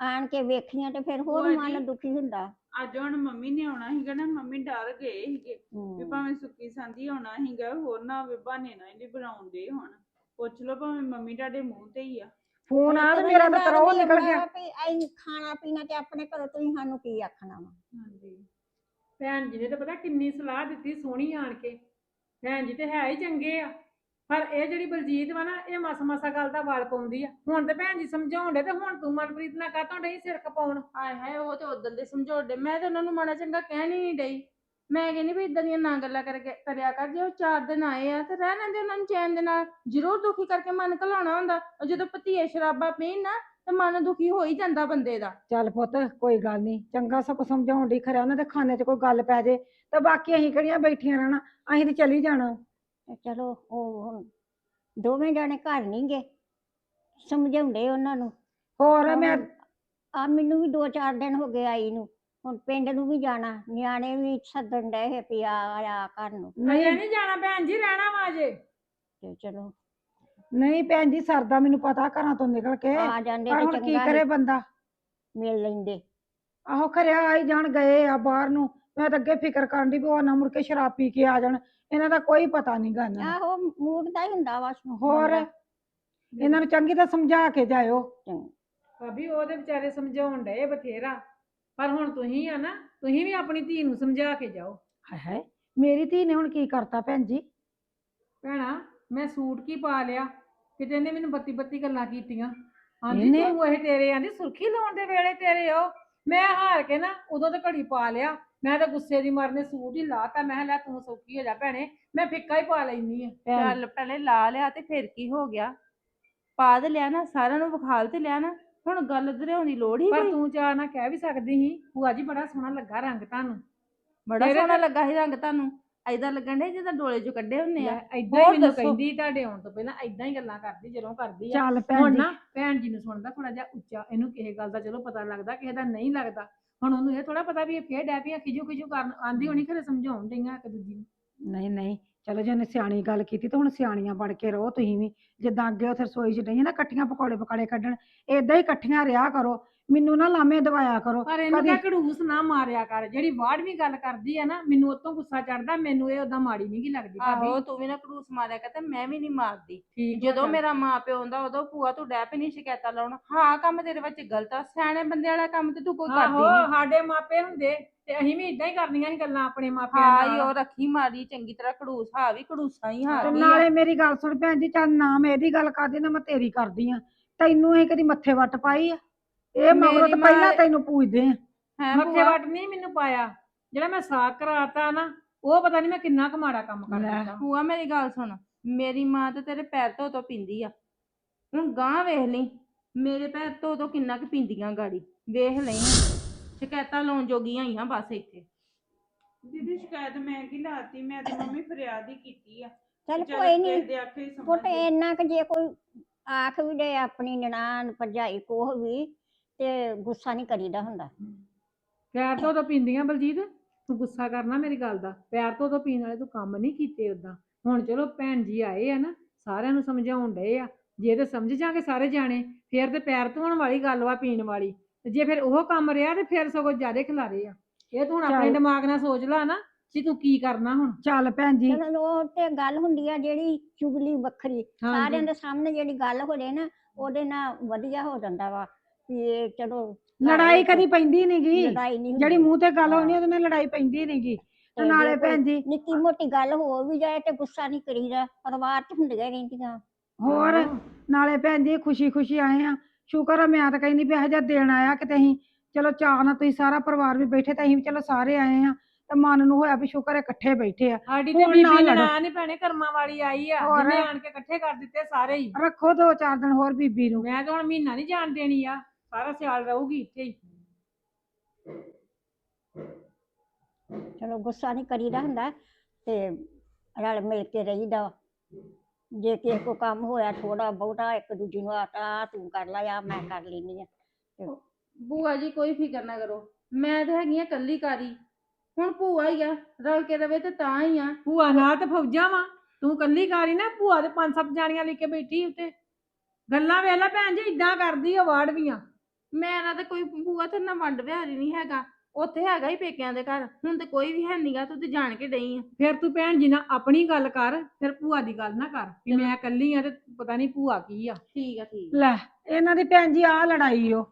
S4: ਆਣ ਕੇ ਵੇਖੀਆਂ ਤੇ ਫਿਰ ਹੋਰ
S2: ਜੀ।
S4: ਮਨ ਦੁਖੀ ਹੁੰਦਾ।
S2: ਅੱਜ ਹੁਣ ਮੰਮੀ ਨੇ ਆਉਣਾ ਸੀਗਾ ਨਾ ਮੰਮੀ ਡਰ ਗਏ ਸੀਗੇ ਵੀ
S4: ਹਮ,
S2: ਭਾਵੇਂ ਸੁੱਕੀ ਸੰਦੀ ਆਉਣਾ ਸੀਗਾ ਹੋਰ ਨਾ ਹੋਵੇ ਬਹਾਨੇ ਨਾਲ ਇਹਦੀ ਬਣਾਉਂਦੇ ਹੁਣ। ਪੁੱਛ ਲਓ ਭਾਵੇਂ ਮੰਮੀ ਤੁਹਾਡੇ ਮੂੰਹ ਤੇ ਹੀ ਆ।
S3: ਫੋਨ ਆ ਤੇ
S4: ਮੈਨੂੰ
S3: ਮੇਰਾ ਤਾਂ ਤਰੋ
S4: ਵੀ
S3: ਨਿਕਲ ਗਿਆ।
S4: ਵਾ ਵੀ ਅਸੀਂ ਖਾਣਾ ਪੀਣਾ ਤੇ ਆਪਣੇ ਘਰੋਂ ਤੁਸੀਂ ਸਾਨੂੰ ਕੀ ਆਖਣਾ ਵਾ?
S2: ਹਾਂਜੀ।
S7: ਭੈਣ ਜੀ ਨੇ ਤਾਂ ਪਤਾ ਕਿੰਨੀ ਸਲਾਹ ਦਿੱਤੀ ਸੋਹਣੀ ਆਣ ਕੇ। ਭੈਣ ਜੀ ਤੇ ਹੈ ਹੀ ਚੰਗੇ ਆ। ਪਰ ਇਹ ਜਿਹੜੀ ਬਲਜੀਤ ਵਾ ਨਾ ਇਹ ਮਸ ਮਸਾ ਗੱਲ ਦਾ ਵਾਲ ਪਾਉਂਦੀ ਆ। ਹੁਣ ਤੇ ਭੈਣ ਜੀ ਸਮਝਾਉਣ ਦੇ ਤੇ ਹੁਣ ਤੂੰ ਮਨਪ੍ਰੀਤ ਨਾਲ ਕਾਹਤੋਂ ਡਈ ਸਿਰ ਖਪਾਉਣ?
S5: ਆਏ ਹਾਏ ਉਹ ਤੇ ਉਦੋਂ ਦੇ ਸਮਝਾਉਂਦੇ ਮੈਂ ਤੇ ਉਹਨਾਂ ਨੂੰ ਮਾੜਾ ਚੰਗਾ ਕਹਿਣ ਹੀ ਨਹੀਂ ਡਈ। ਮੈਂ ਕਹਿੰਦੀ ਵੀ ਇਦਾਂ ਦੀਆਂ ਨਾ ਗੱਲਾਂ ਕਰਕੇ ਕਰਿਆ ਕਰ ਜੇ ਉਹ ਚਾਰ ਦਿਨ ਆਏ ਆ ਤੇ ਰਹਿ ਲੈਂਦੇ ਉਹਨਾਂ ਨੂੰ ਚੈਨ ਦੇ ਨਾਲ। ਜ਼ਰੂਰ ਦੁਖੀ ਕਰਕੇ ਮਨ ਘਲਾਉਣਾ ਹੁੰਦਾ। ਉਹ ਜਦੋਂ ਭਤੀਏ ਸ਼ਰਾਬਾਂ ਪੀਣ ਨਾ ਤੇ ਮਨ ਦੁਖੀ ਹੋ ਹੀ ਜਾਂਦਾ ਬੰਦੇ ਦਾ।
S3: ਚੱਲ ਪੁੱਤ ਕੋਈ ਗੱਲ ਨਹੀਂ। ਚੰਗਾ ਸਗੋਂ ਸਮਝਾਉਣ ਦੀ ਖਰਿਆ ਉਹਨਾਂ ਦੇ ਖਾਨੇ 'ਚ ਕੋਈ ਗੱਲ ਪੈ ਜੇ। ਤੇ ਬਾਕੀ ਅਸੀਂ ਕਿਹੜੀਆਂ ਬੈਠੀਆਂ ਰਹਿਣਾ? ਅਸੀਂ ਤੇ ਚਲੀ ਜਾਣਾ।
S4: ਤੇ ਚਲੋ ਉਹ ਹੁਣ ਦੋਵੇਂ ਜਾਣੇ ਘਰ ਨਹੀਂ ਗਏ। ਸਮਝਾਉਂਦੇ ਉਹਨਾਂ ਨੂੰ।
S3: ਹੋਰ ਮੈਂ
S4: ਆ ਮੈਨੂੰ ਵੀ ਦੋ ਚਾਰ ਦਿਨ ਹੋ ਗਏ ਆਈ ਨੂੰ। ਹੁਣ ਪਿੰਡ ਨੂੰ ਵੀ ਜਾਣਾ ਨਿਆਣੇ ਵੀ ਸੱਦਣ ਡਏ ਵੀ ਆ ਆ ਘਰ ਨੂੰ।
S3: ਨਹੀਂ
S7: ਨਹੀਂ ਜਾਣਾ ਭੈਣ ਜੀ ਰਹਿਣਾ ਵਾ ਅਜੇ
S4: ਤੇ ਚਲੋ।
S3: ਨਹੀਂ ਭੈਣ ਜੀ ਸਰਦਾ ਮੈਨੂੰ ਪਤਾ ਘਰਾਂ ਤੋਂ ਨਿਕਲ ਕੇ।
S4: ਆ ਜਾਂਦੇ
S3: ਪਰ
S4: ਤੇ
S3: ਹੁਣ ਕੀ
S4: ਚੰਗਾ
S3: ਕਰੇ
S4: ਸੀ,
S3: ਬੰਦਾ?
S4: ਮਿਲ ਲੈਂਦੇ।
S3: ਆਹੋ ਖਰਿਆ ਆਈ ਜਾਣ ਗਏ ਆ ਬਾਹਰ ਨੂੰ। ਮੈਂ ਤਾਂ ਅੱਗੇ ਫਿਕਰ ਕਰਨ ਦੀ ਵੀ ਉਹ ਨਾ ਮੁੜ ਕੇ ਸ਼ਰਾਬ ਪੀ ਕੇ ਆ ਜਾਣ। ਇਹਨਾਂ ਦਾ ਕੋਈ ਪਤਾ ਨਹੀਂ ਗਾ ਇਹਨਾਂ ਨੂੰ।
S4: ਆਹੋ ਮੂਡ ਦਾ ਹੀ ਹੁੰਦਾ ਵਾ
S3: ਹੋਰ?
S4: ਬੰਦਾ।
S3: ਇਹਨਾਂ ਨੂੰ ਚੰਗੀ ਤਰ੍ਹਾਂ ਸਮਝਾ ਕੇ ਜਾਇਓ।
S7: ਭਾਬੀ ਉਹਦੇ ਵਿਚਾਰੇ ਸਮਝਾਉਣ ਡਏ ਬਥੇਰਾ। ਪਰ ਹੁਣ ਤੁਸੀਂ ਆ ਨਾ ਤੁਸੀਂ ਵੀ ਆਪਣੀ ਧੀ ਨੂੰ ਸਮਝਾ ਕੇ ਜਾਓ।
S3: ਹੈ ਮੇਰੀ ਧੀ ਨੇ ਹੁਣ ਕੀ ਕਰਤਾ ਭੈਣ ਜੀ?
S7: ਭੈਣਾ ਮੈਂ ਸੂਟ ਕੀ ਪਾ ਲਿਆ? ਕਿਤੇ ਇਹਨੇ ਮੈਨੂੰ ਬੱਤੀ ਬੱਤੀ ਗੱਲਾਂ ਕੀਤੀਆਂ। ਆਂਦੀ
S3: ਇਹਨੇ?
S7: ਤੂੰ ਇਹ ਤੇਰੇ ਆਂਦੀ ਸੁਰਖੀ ਲਾਉਣ ਦੇ ਵੇਲੇ ਤੇਰੇ ਉਹ। ਮੈਂ ਹਾਰ ਕੇ ਨਾ ਉਦੋਂ ਤਾਂ ਘੜੀ ਪਾ ਲਿਆ। ਮੈਂ ਤਾਂ ਗੁੱਸੇ ਦੀ ਮਾਰਨੇ ਸੂਟ ਹੀ ਲਾਤਾ। ਮੈਂ ਕਿਹਾ ਲੈ ਤੂੰ ਸੌਖੀ ਹੋ ਜਾ ਭੈਣੇ ਮੈਂ ਫਿੱਕਾ ਹੀ ਪਾ ਲੈਨੀ ਆ
S5: ਚੱਲ ਪਹਿਲੇ ਲਾ ਲਿਆ ਤੇ ਫਿਰ ਕੀ ਹੋ ਗਿਆ? ਪਾ ਦੇ ਲਿਆ ਨਾ ਸਾਰਿਆਂ ਨੂੰ ਵਿਖਾਲ ਤੇ ਲਿਆ ਨਾ। ਹੁਣ ਗੱਲ ਦਰਿਆਉਣ ਦੀ ਲੋੜ ਹੀ
S7: ਪਰ ਤੂੰ ਚਾਹ ਨਾ ਕਹਿ ਵੀ ਸਕਦੀ ਸੀ ਭੂਆ ਜੀ ਬੜਾ ਸੋਹਣਾ ਲੱਗਾ ਰੰਗ ਤੁਹਾਨੂੰ।
S5: ਬੜਾ ਸੋਹਣਾ
S7: ਤਾਂ-
S5: ਲੱਗਾ ਸੀ ਰੰਗ ਤੁਹਾਨੂੰ। ਐਦਾਂ ਲੱਗਣ ਡੇ ਜਿੱਦਾਂ ਡੋਲੇ ਚੋਂ ਕੱਢੇ ਹੁੰਨੇ ਆ।
S7: ਐਦਾਂ ਹੀ
S5: ਹੋਰ
S7: ਮੈਨੂੰ
S5: ਦੱਸੋ।
S7: ਕਹਿੰਦੀ ਤੁਹਾਡੇ ਆਉਣ ਤੋਂ ਪਹਿਲਾਂ ਐਦਾਂ ਹੀ ਗੱਲਾਂ ਕਰਦੀ ਜਦੋਂ ਕਰਦੀ ਆ।
S3: ਚੱਲ ਭੈਣ
S7: ਹੁਣ
S3: ਜੀ।
S7: ਨਾ ਭੈਣ ਜੀ ਨੂੰ ਸੁਣਦਾ ਥੋੜਾ ਜਿਹਾ ਉੱਚਾ ਇਹਨੂੰ ਕਿਸੇ ਗੱਲ ਦਾ ਚਲੋ ਪਤਾ ਲੱਗਦਾ ਕਿਸੇ ਦਾ ਨਹੀਂ ਲੱਗਦਾ। ਹੁਣ ਉਹਨੂੰ ਇਹ ਥੋੜਾ ਪਤਾ ਵੀ ਇਹ ਫੇਰ ਡੈ ਪਈਆਂ ਖਿਜੂ ਖਿਜੂ ਕਰਨ ਆਂਦੀ ਹੋਣੀ ਖਰੇ ਸਮਝਾਉਣ ਡਈਆਂ ਇੱਕ ਦੂਜੀ ਨੂੰ।
S3: ਨਹੀਂ ਨਹੀਂ ਚਲੋ ਜੇ ਉਹਨੇ ਸਿਆਣੀ ਗੱਲ ਕੀਤੀ ਤਾਂ ਹੁਣ ਸਿਆਣੀਆਂ ਬਣ ਕੇ ਰਹੋ ਤੁਸੀਂ ਵੀ। ਜਿੱਦਾਂ ਅੱਗੇ ਉੱਥੇ ਰਸੋਈ 'ਚ ਨਹੀਂ ਨਾ ਇਕੱਠੀਆਂ ਪਕੌੜੇ ਪਕਾੜੇ ਕੱਢਣ ਏਦਾਂ ਹੀ ਇਕੱਠੀਆਂ ਰਿਹਾ ਕਰੋ। ਮੈਨੂੰ ਨਾ ਲਾਮੇ ਦਵਾਇਆ ਕਰੋ।
S7: ਪਰ ਇਹਨੂੰ
S3: ਕਦੀ-
S7: ਤਾਂ ਘੜੂਸ ਨਾ ਮਾਰਿਆ ਕਰ। ਜਿਹੜੀ ਵਾੜਵੀਂ ਗੱਲ ਕਰਦੀ ਆ ਨਾ ਮੈਨੂੰ ਉਤੋਂ ਗੁੱਸਾ ਚੜਦਾ ਮੈਨੂੰ ਇਹ ਉਦਾਂ ਮਾੜੀ ਨਹੀਂ ਗੀ ਲੱਗਦੀ
S5: ਆਹੋ ਤੂੰ ਵੀ ਨਾ ਘੜੂਸ ਮਾਰਿਆ ਕਰ ਤੇ ਮੈਂ ਵੀ ਨਹੀਂ ਮਾਰਦੀ।
S7: ਠੀਕ
S5: ਜਦੋਂ। ਮੇਰਾ ਮਾਂ ਪਿਓ ਹੁੰਦਾ ਉਦੋਂ ਭੂਆ ਤੂੰ ਡੈ ਪਈ ਨਹੀਂ ਸ਼ਿਕਾਇਤਾਂ ਲਾਉਣਾ। ਹਾਂ ਕੰਮ ਤੇਰੇ ਵਿੱਚ ਗਲਤ ਆ ਸਿਆਣੇ ਬੰਦੇ ਵਾਲਾ ਕੰਮ ਤੇ ਤੂੰ ਕੋਈ ਕਰਦੀ
S7: ਆਹੋ
S5: ਨਹੀਂ
S7: ਸਾਡੇ ਮਾਪੇ ਹੁੰਦੇ ਤੇ ਅਸੀਂ ਵੀ ਇਦਾਂ ਹੀ ਕਰਨੀਆਂ ਸੀ ਗੱਲਾਂ ਆਪਣੇ ਮਾਪਿਆਂ
S5: ਹਾਂ ਹੀ
S7: ਨਾਲ
S5: ਉਹ ਰੱਖੀ ਮਾਰੀ ਚੰਗੀ ਤਰ੍ਹਾਂ ਘੜੂਸ ਹਾਂ ਵੀ ਘੜੂਸਾ ਹੀ ਹਾਂ
S3: ਤੇ
S5: ਵੀ। ਆ।
S3: ਨਾਲੇ ਮੇਰੀ ਗੱਲ ਸੁਣ ਭੈਣ ਜੀ ਚੱਲ ਨਾ ਮੈਂ ਇਹਦੀ ਗੱਲ ਕਰਦੀ ਨਾ ਮੈਂ ਤੇਰੀ ਕਰਦੀ ਆ। ਤੈਨੂੰ ਇਹ ਕਦੀ ਮੱਥੇ ਵੱਟ ਪਾਈ ਆ? ਇਹ ਮਗਰੋਂ
S5: ਮੇਰੀ
S3: ਤਾਂ
S5: ਮਾਂ-
S3: ਪਹਿਲਾਂ ਤੈਨੂੰ ਪੂਜਦੇ ਆ।
S5: ਹੈਂ
S7: ਮੱਥੇ
S5: ਭੂਆ?
S7: ਵੱਟ ਨਹੀਂ ਮੈਨੂੰ ਪਾਇਆ। ਜਿਹੜਾ ਮੈਂ ਸਾਕ ਕਰਾਤਾ ਨਾ ਉਹ ਪਤਾ ਨਹੀਂ ਮੈਂ ਕਿੰਨਾ ਕੁ ਮਾੜਾ ਕੰਮ ਕਰ
S3: ਲੈ।
S7: ਦਿੱਤਾ
S5: ਭੂਆ ਮੇਰੀ ਗੱਲ ਸੁਣ। ਮੇਰੀ ਮਾਂ ਤੇ ਤੇਰੇ ਪੈਰ ਧੋ ਧੋ ਪੀਂਦੀ ਆ। ਹੁਣ ਗਾਂ ਵੇਖ ਲਈ ਮੇਰੇ ਪੈਰ ਧੋ ਧੋ ਕਿੰਨਾ ਕੁ ਪੀਂਦੀਆਂ ਗਾੜੀ। ਵੇਖ ਲਈ ਸ਼ਿਕਾਇਤਾਂ ਲਾਉਣ ਜੋਗੀਆਂ ਹੀ ਆ ਬਸ ਇੱਥੇ।
S2: ਦੀਦੀ ਸ਼ਿਕਾਇਤ ਮੈਂ ਕੀ ਲਾਤੀ? ਮੈਂ ਤੇ ਮੰਮੀ ਫਰਿਆਦ ਹੀ ਕੀਤੀ ਆ।
S4: ਚੱਲ ਕੋਈ
S2: ਕਿਸੇ
S4: ਨਹੀਂ
S2: ਦੇ ਆਖੇ ਹੀ
S4: ਪੁੱਤ
S2: ਸਮਝ ਗਏ।
S4: ਇੰਨਾ ਕਿ ਜੇ ਕੋਈ ਆਖ ਵੀ ਦੇ ਆਪਣੀ ਨਨਾਣ ਭਰਜਾਈ ਕੋਹ ਵੀ ਤੇ ਗੁੱਸਾ ਨਹੀਂ ਕਰੀਦਾ ਹੁੰਦਾ।
S7: ਪੈਰ ਤੋਂ ਤਾਂ ਪੀਂਦੀਆਂ ਬਲਜੀਤ ਤੂੰ ਗੁੱਸਾ ਕਰਨਾ ਮੇਰੀ ਗੱਲ ਦਾ। ਪੈਰ ਤੋਂ ਤਾਂ ਪੀਣ ਵਾਲੇ ਤੂੰ ਕੰਮ ਨਹੀਂ ਕੀਤੇ ਉਦਾਂ ਹੁਣ ਚਲੋ ਭੈਣ ਜੀ ਆਏ ਆ ਨਾ ਸਾਰਿਆਂ ਨੂੰ ਸਮਝਾਉਣ ਡਏ ਆ। ਜੇ ਤੇ ਸਮਝ ਜਾਗੇ ਸਾਰੇ ਜਾਣੇ ਫੇਰ ਤੇ ਪੈਰ ਧੋਣ ਵਾਲੀ ਗੱਲ ਵਾ ਪੀਣ ਵਾਲੀ। ਤੇ ਜੇ ਫਿਰ ਉਹ ਕੰਮ ਰਿਹਾ ਤੇ ਫਿਰ ਸਗੋਂ ਜ਼ਿਆਦੇ ਖਿਲਾਰੇ ਆ। ਇਹ ਤੂੰ ਹੁਣ ਆਪਣੇ
S3: ਚੱਲ।
S7: ਦਿਮਾਗ ਨਾਲ ਸੋਚ ਲੈ ਨਾ ਕਿ ਤੂੰ ਕੀ ਕਰਨਾ ਹੁਣ।
S3: ਚੱਲ ਭੈਣ ਜੀ।
S4: ਚਲੋ ਉਹ ਤੇ ਗੱਲ ਹੁੰਦੀ ਆ ਜਿਹੜੀ ਚੁਗਲੀ ਵੱਖਰੀ। ਸਾਰਿਆਂ ਦੇ ਸਾਹਮਣੇ ਜਿਹੜੀ ਗੱਲ ਹੋ ਜੇ ਨਾ ਉਹਦੇ ਨਾਲ ਵਧੀਆ ਹੋ ਜਾਂਦਾ ਵਾ। ਵੀ ਇਹ ਚਲੋ
S3: ਲੜਾਈ ਕਦੀ ਪੈਂਦੀ ਨਹੀਂਗੀ।
S4: ਲੜਾਈ ਨਹੀਂ
S3: ਜਿਹੜੀ। ਮੂੰਹ ਤੇ ਗੱਲ। ਹੋਣੀ ਉਹਦੇ ਨਾਲ ਲੜਾਈ ਪੈਂਦੀ ਨਹੀਂਗੀ।
S4: ਤੇ
S3: ਨਾਲੇ ਭੈਣ ਜੀ
S4: ਨਿੱਕੀ ਮੋਟੀ ਗੱਲ ਹੋ ਵੀ ਜਾਏ ਤੇ ਗੁੱਸਾ ਨਹੀਂ ਕਰੀਦਾ ਪਰਿਵਾਰ 'ਚ ਹੁੰਦੀਆਂ ਰਹਿੰਦੀਆਂ।
S3: ਹੋਰ। ਨਾਲੇ ਭੈਣ ਜੀ ਖੁਸ਼ੀ ਖੁਸ਼ੀ ਆਏ ਆ। ਸ਼ੁਕਰ ਆ ਮੈਂ ਤਾਂ ਕਹਿੰਦੀ ਵੀ ਇਹੋ ਜਿਹਾ ਦੇਣ ਆਇਆ ਕਿਤੇ ਅਸੀਂ। ਚਲੋ ਚਾਅ ਨਾਲ ਤੁਸੀਂ ਸਾਰਾ ਪਰਿਵਾਰ ਵੀ ਬੈਠੇ ਤਾਂ ਅਸੀਂ ਵੀ ਚਲੋ ਸਾਰੇ ਆਏ ਆ। ਤੇ ਮਨ ਨੂੰ ਹੋਇਆ ਵੀ ਸ਼ੁਕਰ ਹੈ ਇਕੱਠੇ ਬੈਠੇ ਆ।
S7: ਸਾਡੀ ਤੇ
S3: ਹੁਣ ਨਾ
S7: ਬੀਬੀ
S3: ਲੜੋ।
S7: ਲੜਾ ਨਹੀਂ ਭੈਣੇ ਕਰਮਾਂ ਵਾਲੀ ਆਈ ਆ।
S3: ਹੋਰ।
S7: ਜਿਹਨੇ ਆਣ ਕੇ ਇਕੱਠੇ ਕਰ ਦਿੱਤੇ ਸਾਰੇ ਹੀ।
S3: ਰੱਖੋ ਦੋ ਚਾਰ ਦਿਨ ਹੋਰ ਬੀਬੀ ਨੂੰ।
S7: ਮੈਂ ਤਾਂ ਹੁਣ ਮਹੀਨਾ ਨਹੀਂ ਜਾਣ ਦੇਣੀ ਆ। ਸਾਰਾ ਸਿਆਲ ਰਹੂਗੀ ਇੱਥੇ ਹੀ।
S4: ਚਲੋ ਗੁੱਸਾ ਨਹੀਂ ਕਰੀਦਾ ਹੁੰਦਾ ਤੇ ਰਲ ਮਿਲ ਕੇ ਰਹੀਦਾ। ਜੇ ਕਿਸੇ ਕੋ ਕੰਮ ਹੋਇਆ ਥੋੜਾ ਬਹੁਤਾ ਇੱਕ ਦੂਜੀ ਨੂੰ ਆਤਾ ਤੂੰ ਕਰ ਲੈ ਆ ਮੈਂ ਕਰ ਲੈਨੀ ਆ
S5: ਭੂਆ ਜੀ ਕੋਈ ਫਿਕਰ ਨਾ ਕਰੋ ਮੈਂ ਤੇ ਹੈਗੀ ਆ ਕੱਲੀ ਕਾਰੀ ਹੁਣ ਭੂਆ ਹੀ ਆ ਰਲ ਕੇ ਰਵੇ ਤੇ ਤਾਂ ਹੀ ਆ।
S7: ਭੂਆ ਨਾਲ ਤੇ ਫੌਜਾਂ ਵਾ ਤੂੰ ਕੱਲੀ ਕਾਰੀ ਨਾ ਭੂਆ ਦੇ ਪੰਜ ਸੱਤ ਜਾਣੀਆਂ ਲੈ ਕੇ ਬੈਠੀ ਉੱਤੇ। ਗੱਲਾਂ ਵੇਖ ਲੈ ਭੈਣ ਜੀ ਇਦਾਂ ਕਰਦੀ ਆ ਵਾੜਵੀਆਂ।
S5: ਮੈਂ ਨਾ ਤੇ ਕੋਈ ਭੂਆ ਤੇ ਨਾ ਵੰਡ ਵਿਹਾਰੀ ਨਹੀਂ ਹੈਗਾ। ਉੱਥੇ ਹੈਗਾ ਹੀ ਪੇਕਿਆਂ ਦੇ ਘਰ। ਹੁਣ ਤੇ ਕੋਈ ਵੀ ਹੈ ਨਹੀਂਗਾ ਤੂੰ ਤੇ ਜਾਣ ਕੇ ਡਈ ਆ।
S7: ਫਿਰ ਤੂੰ ਭੈਣ ਜੀ ਨਾਲ ਆਪਣੀ ਗੱਲ ਕਰ ਫਿਰ ਭੂਆ ਦੀ ਗੱਲ ਨਾ ਕਰ ਵੀ ਮੈਂ ਕੱਲੀ ਆ ਤੇ ਪਤਾ ਨਹੀਂ ਭੂਆ ਕੀ ਆ।
S5: ਠੀਕ ਆ ਠੀਕ
S3: ਲੈ ਇਹਨਾਂ ਦੀ ਭੈਣ ਜੀ ਆ ਲੜਾਈ ਓ।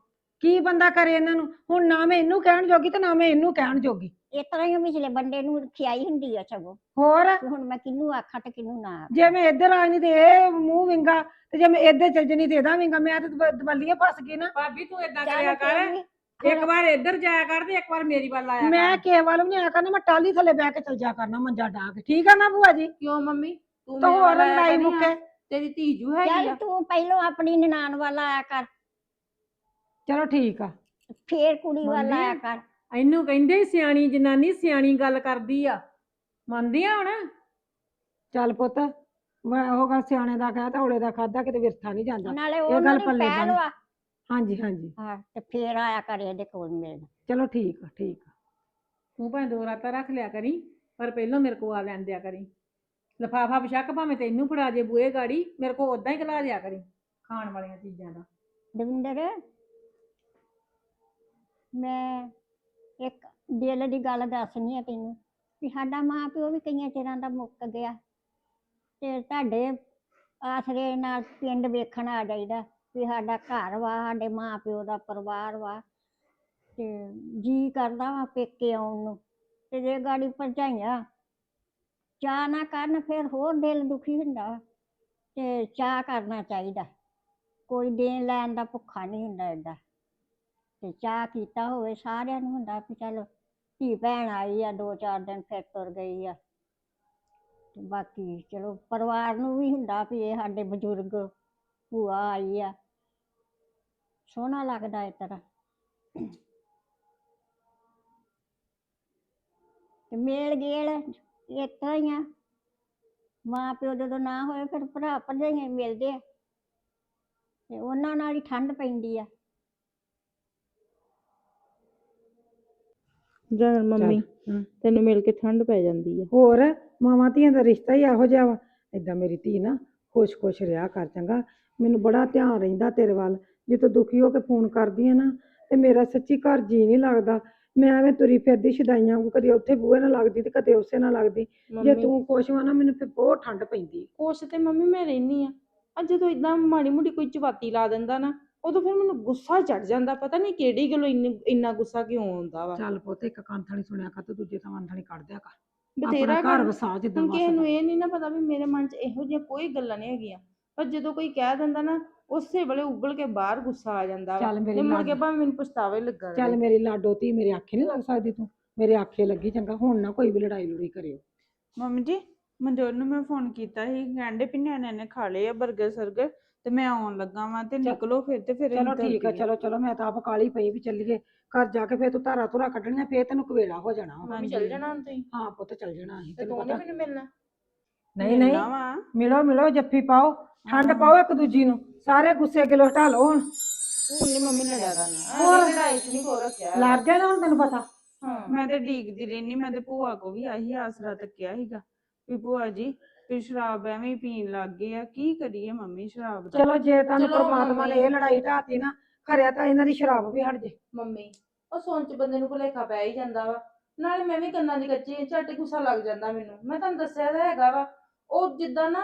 S3: ਕੀ ਬੰਦਾ ਕਰੇ ਇਹਨਾਂ ਨੂੰ? ਹੁਣ ਨਾ ਮੈਂ ਇਹਨੂੰ ਕਹਿਣ ਜੋਗੀ ਤੇ ਨਾ ਮੈਂ ਇਹਨੂੰ ਕਹਿਣ ਜੋਗੀ।
S4: ਇਸ ਤਰ੍ਹਾਂ ਹੀ ਵਿਚਲੇ ਬੰਦੇ ਨੂੰ ਖਿਆਈ ਹੁੰਦੀ ਆ ਸਗੋਂ।
S3: ਹੋਰ?
S4: ਹੁਣ ਮੈਂ ਕਿਹਨੂੰ ਆਖਾਂ ਤੇ ਕਿਹਨੂੰ ਨਾ ਆਖਾਂ।
S3: ਜੇ ਮੈਂ ਇੱਧਰ ਆ ਨਹੀਂ ਤੇ ਇਹ ਮੂੰਹ ਵਿੰਗਾ ਤੇ ਜੇ ਮੈਂ ਇੱਧਰ ਚੱਲ ਜਣੀ ਤੇ ਇਹਦਾ ਵਿੰਗਾ ਮੈਂ ਤੇ ਦਬੱਲੀਏ ਫਸ ਗਈ ਨਾ।
S7: ਭਾਬੀ ਤੂੰ
S4: ਚੱਲ
S7: ਕਰਿਆ ਕਰ। ਇੱਕ ਵਾਰ ਇੱਧਰ ਜਾਇਆ ਕਰ ਤੇ ਇੱਕ ਵਾਰ ਮੇਰੀ ਵੱਲ ਆਇਆ
S3: ਮੈਂ
S7: ਕਰ।
S3: ਕਿਸੇ ਵੱਲ ਵੀ ਨਹੀਂ ਆਇਆ ਕਰਨਾ ਮੈਂ ਟਾਲੀ ਥੱਲੇ ਬਹਿ ਕੇ ਚਲ ਜਾ ਕਰਨਾ ਮੰਜਾ ਡਾ ਕੇ। ਠੀਕ ਆ ਨਾ ਭੂਆ ਜੀ?
S5: ਕਿਉਂ ਮੰਮੀ? ਤੂੰ
S3: ਤਾਂ
S5: ਮੇਰੇ
S3: ਹੋਰ
S5: ਵੱਲ ਆਇਆ
S3: ਲੜਾਈ। ਮੁੱਕੇ।
S5: ਤੇਰੀ ਧੀਜੂ ਹੈਗੀ
S4: ਚੱਲ
S5: ਆ।
S4: ਤੂੰ ਪਹਿਲੋਂ ਆਪਣੀ ਨਨਾਣ ਵੱਲ ਆਇਆ ਕਰ।
S3: ਚਲੋ ਠੀਕ ਆ।
S4: ਫੇਰ ਕੁੜੀ ਵੱਲ ਆਇਆ ਕਰ।
S7: ਇਹਨੂੰ ਕਹਿੰਦੇ ਸਿਆਣੀ ਜਨਾਨੀ ਸਿਆਣੀ ਗੱਲ ਕਰਦੀ ਆ। ਮੰਨਦੀ ਆ ਹੁਣ?
S3: ਚੱਲ ਪੁੱਤ ਮੈਂ ਉਹ ਗੱਲ ਸਿਆਣੇ ਦਾ ਕਹਿ ਤਾਂ ਔਲੇ ਦਾ ਖਾਦਾ ਕਿਤੇ ਵਿਰਥਾ ਨਹੀਂ ਜਾਂਦਾ।
S4: ਨਾਲੇ
S3: ਗੱਲ ਪੱਲੇ।
S4: ਵਾ।
S3: ਹਾਂਜੀ ਹਾਂਜੀ।
S4: ਹਾਂ ਤੇ ਫੇਰ ਆਇਆ ਕਰ ਇਹਦੇ ਕੋਲ ਮਿਲਣ।
S3: ਚਲੋ ਠੀਕ ਆ ਠੀਕ ਆ।
S7: ਤੂੰ ਭਾਵੇਂ ਦੋ ਰਾਤਾਂ ਰੱਖ ਲਿਆ ਕਰੀ ਪਰ ਪਹਿਲਾਂ ਮੇਰੇ ਕੋ ਆ ਲੈਣ ਦਿਆ ਕਰੀ। ਲਫਾਫਾ ਬਸ਼ੱਕ ਭਾਵੇਂ ਤੈਨੂੰ ਫੜਾ ਜੇ ਬੂਏ ਗਾੜੀ ਮੇਰੇ ਕੋ ਉਦਾਂ ਹੀ ਖਲਾ ਦਿਆ ਕਰੀ ਖਾਣ ਵਾਲੀਆਂ ਚੀਜ਼ਾਂ ਦਾ।
S4: ਦਵਿੰਦਰ ਮੈਂ ਇੱਕ ਦਿਲ ਦੀ ਗੱਲ ਦੱਸਣੀ ਆ ਤੈਨੂੰ ਵੀ ਸਾਡਾ ਮਾਂ ਪਿਓ ਵੀ ਕਈਆਂ ਚਿਰਾਂ ਦਾ ਮੁੱਕ ਗਿਆ ਤੇ ਤੁਹਾਡੇ ਆਸਰੇ ਨਾਲ ਪਿੰਡ ਵੇਖਣ ਆ ਜਾਈਦਾ ਵੀ ਸਾਡਾ ਘਰ ਵਾ, ਸਾਡੇ ਮਾਂ ਪਿਓ ਦਾ ਪਰਿਵਾਰ ਵਾ ਤੇ ਜੀ ਕਰਦਾ ਵਾ ਪੇਕੇ ਆਉਣ ਨੂੰ ਤੇ ਜੇ ਗਾੜੀ ਭਰਜਾਈਆਂ ਚਾਹ ਨਾ ਕਰਨ ਫਿਰ ਹੋਰ ਦਿਲ ਦੁਖੀ ਹੁੰਦਾ ਵਾ। ਤੇ ਚਾਹ ਕਰਨਾ ਚਾਹੀਦਾ, ਕੋਈ ਦੇਣ ਲੈਣ ਦਾ ਭੁੱਖਾ ਨਹੀਂ ਹੁੰਦਾ ਏਦਾਂ ਤੇ ਚਾਹ ਕੀਤਾ ਹੋਵੇ, ਸਾਰਿਆਂ ਨੂੰ ਹੁੰਦਾ ਵੀ ਚਲੋ ਧੀ ਭੈਣ ਆਈ ਆ, ਦੋ ਚਾਰ ਦਿਨ ਫਿਰ ਤੁਰ ਗਈ ਆ। ਤੇ ਬਾਕੀ ਚਲੋ ਪਰਿਵਾਰ ਨੂੰ ਵੀ ਹੁੰਦਾ ਵੀ ਇਹ ਸਾਡੇ ਬਜ਼ੁਰਗ, ਭੂਆ ਆਈ ਆ। ਸੋਹਣਾ ਲੱਗਦਾ ਇਸ ਤਰ੍ਹਾਂ। ਤੇ ਮੇਲ ਗੇਲ ਇਸ ਤਰ੍ਹਾਂ ਹੀ ਆ। ਮਾਂ ਪਿਓ ਜਦੋਂ ਨਾ ਹੋਏ ਫਿਰ ਭਰਾ ਭਰਜਾਈਆਂ ਹੀ ਮਿਲਦੇ ਆ। ਤੇ ਉਹਨਾਂ ਨਾਲ ਹੀ ਠੰਡ ਪੈਂਦੀ ਆ।
S5: ਜਨ ਮੰਮੀ। ਤੈਨੂੰ ਮਿਲ ਕੇ ਠੰਡ ਪੈ ਜਾਂਦੀ ਆ।
S3: ਹੋਰ ਮਾਵਾਂ ਧੀਆਂ ਦਾ ਰਿਸ਼ਤਾ ਹੀ ਇਹੋ ਜਿਹਾ ਵਾ। ਏਦਾਂ ਮੇਰੀ ਧੀ ਨਾ ਖੁਸ਼-ਖੁਸ਼ ਰਿਹਾ ਕਰ ਚੰਗਾ। ਮੈਨੂੰ ਬੜਾ ਧਿਆਨ ਰਹਿੰਦਾ ਤੇਰੇ ਵੱਲ। ਜੇ ਤੂੰ ਦੁਖੀ ਹੋ ਕੇ ਫੋਨ ਕਰਦੀ ਆ ਨਾ ਤੇ ਮੇਰਾ ਸੱਚੀ ਘਰ ਜੀ ਨਹੀਂ ਲੱਗਦਾ। ਮੈਂ ਐਵੇਂ ਤੁਰੀ ਫਿਰਦੀ ਸ਼ਦਾਈਆਂ ਵਾਂਗੂ ਕਦੇ ਉੱਥੇ ਬੂਹੇ ਨਾਲ ਲੱਗਦੀ ਤੇ ਕਦੇ ਉਸੇ ਨਾਲ ਲੱਗਦੀ। ਜੇ
S5: ਮੰਮੀ।
S3: ਤੂੰ ਖੁਸ਼ ਹੋਣਾ ਮੈਨੂੰ ਫਿਰ ਬਹੁਤ ਠੰਡ ਪੈਂਦੀ।
S5: ਕੁਛ ਤੇ ਮੰਮੀ ਮੈਂ ਰਹਿਨੀ ਆ। ਆ ਜਦੋਂ ਇਦਾਂ ਮਾੜੀ ਮੋਟੀ ਕੋਈ ਚਵਾਤੀ ਲਾ ਦਿੰਦਾ ਨਾ ਉਦੋਂ ਫਿਰ ਮੈਨੂੰ ਗੁੱਸਾ ਚੜ ਜਾਂਦਾ ਪਤਾ ਨਹੀਂ ਕਿਹੜੀ ਗੱਲੋਂ ਇੰਨੀ- ਇੰਨਾ ਗੁੱਸਾ ਕਿਉਂ ਆਉਂਦਾ ਵਾ।
S3: ਚੱਲ ਪੁੱਤ ਇੱਕ ਕੰਨ ਥਾਣੀ ਸੁਣਿਆ ਕਰ ਤੇ ਦੂਜੇ ਥਾਂ ਥਾਣੀ ਕੱਢ ਦਿਆ ਕਰ।
S5: ਬਥੇਰਾ
S3: ਆਪਣਾ ਘਰ ਵਸਾ ਜਿੱਦਾਂ
S5: ਹੁਣ ਕਿਸੇ ਨੂੰ
S3: ਵਸਦਾ
S5: ਇਹ ਨਹੀਂ ਨਾ ਪਤਾ ਵੀ ਮੇਰੇ ਮਨ 'ਚ ਇਹੋ ਜਿਹੀਆਂ ਕੋਈ ਗੱਲਾਂ ਨਹੀਂ ਹੈਗੀਆਂ। ਪਰ ਜਦੋਂ ਕੋਈ ਕਹਿ ਦਿੰਦਾ ਨਾ ਉਸੇ ਵੇਲੇ ਉਗਲ ਕੇ ਬਾਹਰ ਗੁੱਸਾ ਆ ਜਾਂਦਾ ਵਾ।
S3: ਚੱਲ ਮੇਰੀ
S5: ਤੇ ਮੁੜ ਕੇ
S3: ਲਾਡ-
S5: ਭਾਵੇਂ ਮੈਨੂੰ ਪਛਤਾਵਾ ਹੀ ਲੱਗਾ
S3: ਚੱਲ
S5: ਰਹੇ।
S3: ਮੇਰੀ ਲਾਡੋ ਧੀ ਮੇਰੇ ਆਖੇ ਨਹੀਂ ਲੱਗ ਸਕਦੀ ਤੂੰ? ਮੇਰੇ ਆਖੇ ਲੱਗੀ ਚੰਗਾ ਹੁਣ ਨਾ ਕੋਈ ਵੀ ਲੜਾਈ ਲੜੂਈ ਕਰਿਓ।
S2: ਮੰਮੀ ਜੀ ਮਨਜੋਤ ਨੂੰ ਮੈਂ ਫੋਨ ਕੀਤਾ ਸੀ। ਕਹਿੰਦੇ ਵੀ ਨਿਆਣਿਆਂ ਨੇ ਖਾ ਲਏ ਆ 버ਗਰ ਸਰਗਰ ਤੇ ਮੈਂ ਆਉਣ ਲੱਗਾ ਵਾਂ ਤੇ ਨਿਕਲੋ ਫਿਰ ਤੇ ਫਿਰ
S3: ਚਲੋ ਠੀਕ ਆ ਚਲੋ ਚਲੋ ਮੈਂ ਤਾਂ ਆਪ ਕਾਲੀ ਪਈ ਵੀ ਚੱਲੀਏ। ਘਰ ਜਾ ਕੇ ਫੇਰ ਤੂੰ ਧਾਰਾ ਧੁਰਾ ਕੱਢਣੀਆਂ ਫੇਰ ਤੈਨੂੰ ਕਵੇਲਾ ਹੋ ਜਾਣਾ ਵਾ।
S5: ਮੰਮੀ ਚੱਲ ਜਾਣਾ ਹੁਣ ਤੁਸੀਂ?
S3: ਹਾਂ ਪੁੱਤ ਚੱਲ ਜਾਣਾ ਅਸੀਂ
S5: ਤੇ
S3: ਤੈਨੂੰ
S5: ਤੂੰ ਨਹੀਂ
S3: ਪਤਾ।
S5: ਮੈਨੂੰ ਮਿਲਣਾ?
S3: ਨਹੀਂ ਨਹੀਂ
S2: ਮਿਲਣਾ ਵਾ।
S3: ਮਿਲੋ ਮਿਲੋ ਜੱਫੀ ਪਾਓ ਠੰਡ ਪਾਓ ਇੱਕ ਦੂਜੀ ਨੂੰ। ਸਾਰੇ ਗੁੱਸੇ ਗਿਲੋ ਹਟਾ ਲਓ ਹੁਣ।
S5: ਹੁਣ ਨਹੀਂ ਮੰਮੀ ਲੜਿਆ ਕਰਨਾ
S3: ਹੋਰ?
S5: ਲੜਾਈ 'ਚ ਨਹੀਂ ਕੋ ਰੱਖਿਆ।
S3: ਲੱਗ ਗਿਆ ਨਾ ਹੁਣ ਤੈਨੂੰ ਪਤਾ।
S5: ਹਾਂ।
S2: ਮੈਂ ਤੇ ਡੀਕਦੀ ਰਹਿਨੀ ਮੈਂ ਤੇ ਭੂਆ ਕੋ ਵੀ ਆਹੀ ਆਸਰਾ ਤੱਕਿਆ ਸੀਗਾ ਵੀ ਭੂਆ ਜੀ ਵੀ ਸ਼ਰਾਬ ਐਵੇਂ ਹੀ ਪੀਣ ਲੱਗ ਗਏ ਆ ਕੀ ਕਰੀਏ ਮੰਮੀ ਸ਼ਰਾਬ ਦਾ?
S3: ਚਲੋ ਜੇ ਤੁਹਾਨੂੰ
S5: ਚਲੋ
S3: ਪ੍ਰਮਾਤਮਾ ਨੇ
S5: ਮੰਮੀ।
S3: ਇਹ ਲੜਾਈ ਢਾਤੀ ਨਾ ਖਰਿਆ ਤਾਂ ਇਹਨਾਂ ਦੀ ਸ਼ਰਾਬ ਵੀ ਹਟ ਜੇ।
S5: ਮੰਮੀ ਉਹ ਸੁਣ ਚ ਬੰਦੇ ਨੂੰ ਭੁਲੇਖਾ ਪੈ ਹੀ ਜਾਂਦਾ ਵਾ। ਨਾਲੇ ਮੈਂ ਵੀ ਕੰਨਾਂ ਦੀ ਕੱਚੀ ਝੱਟ ਗੁੱਸਾ ਲੱਗ ਜਾਂਦਾ ਮੈਨੂੰ। ਮੈਂ ਤੁਹਾਨੂੰ ਦੱਸਿਆ ਤਾਂ ਹੈਗਾ ਵਾ ਉਹ ਜਿੱਦਾਂ ਨਾ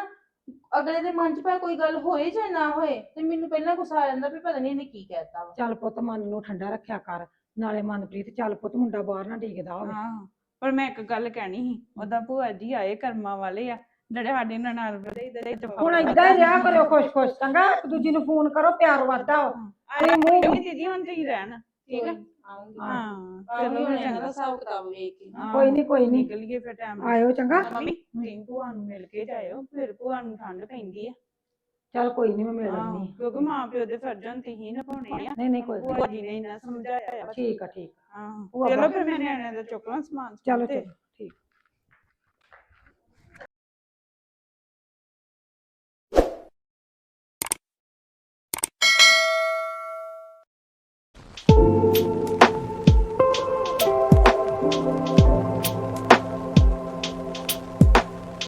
S5: ਅਗਲੇ ਦੇ ਮਨ ਚ ਭਾਵੇਂ ਕੋਈ ਗੱਲ ਹੋਏ ਜਾਂ ਨਾ ਹੋਏ ਤੇ ਮੈਨੂੰ ਪਹਿਲਾਂ ਗੁੱਸਾ ਆ ਜਾਂਦਾ ਵੀ ਪਤਾ ਨਹੀਂ ਇਹਨੇ ਕੀ ਕਹਿਤਾ ਵਾ।
S3: ਚੱਲ ਪੁੱਤ ਮਨ ਨੂੰ ਠੰਡਾ ਰੱਖਿਆ ਕਰ। ਨਾਲੇ ਮਨਪ੍ਰੀਤ ਚੱਲ ਪੁੱਤ ਮੁੰਡਾ ਬਾਹਰ ਨਾ ਡੀਕਦਾ ਹੋਵੇ।
S2: ਹਾਂ ਪਰ ਮੈਂ ਇੱਕ ਗੱਲ ਕਹਿਣੀ ਸੀ ਉਹਦਾ ਭੂਆ ਜੀ ਆਏ ਕਰਮਾਂ ਵਾਲੇ ਆ ਜਿਹੜੇ ਸਾਡੇ ਨਾਲ ਨਾਲ ਵਧੇ ਦੇ
S3: ਹੁਣ ਏਦਾਂ ਹੀ ਰਿਹਾ ਕਰਿਓ ਖੁਸ਼ ਖੁਸ਼। ਚੰਗਾ ਇੱਕ ਦੂਜੀ ਨੂੰ ਫੋਨ ਕਰੋ ਪਿਆਰ ਵੱਧਦਾ ਵਾ
S2: ਆਏ
S3: ਮੂੰਹ-
S2: ਮੂੰਹ ਦੀਦੀ ਹੁਣ ਤੁਸੀਂ ਰਹਿਣ ਠੀਕ ਹੈ
S5: ਆਉਂਗੀ।
S2: ਹਾਂ
S5: ਚਲੋ ਹੁਣ ਇਹਦਾ ਹਿਸਾਬ ਕਿਤਾਬ ਵੇਖ ਕੇ।
S2: ਹਾਂ,
S3: ਕੋਈ ਨੀ, ਕੋਈ ਨੀ।
S2: ਨਿਕਲੀਏ ਫਿਰ ਟਾਈਮ
S3: ਆਇਓ ਚੰਗਾ।
S2: ਮੰਮੀ ਭੂਆ ਨੂੰ ਮਿਲ ਕੇ ਜਾਇਓ ਫਿਰ ਭੂਆ ਨੂੰ ਠੰਡ ਪੈਂਦੀ ਆ।
S3: ਚੱਲ ਕੋਈ ਨਹੀਂ ਮੈਂ ਮਿਲ
S2: ਹਾਂ,
S3: ਲੈਂਦੀ
S2: ਕਿਉਂਕਿ ਮਾਂ ਪਿਓ ਦੇ ਫਰਜ਼ ਹੁਣ ਤੁਸੀਂ ਨਿਭਾਉਣੇ ਆ।
S3: ਨਹੀਂ ਨਹੀਂ ਕੋਈ ਨੀ।
S2: ਭੂਆ ਜੀ ਨੇ ਇੰਨਾ ਸਮਝਾਇਆ ਵਾ।
S3: ਠੀਕ ਆ ਠੀਕ।
S2: ਹਾਂ ਚਲੋ ਫਿਰ ਮੈਂ ਨਿਆਣਿਆਂ ਦਾ ਚੁੱਕ ਲਾਂ ਸਮਾਨ
S3: ਚਲੋ
S2: ਤੇ-
S3: ਚਲੋ ਠੀਕ।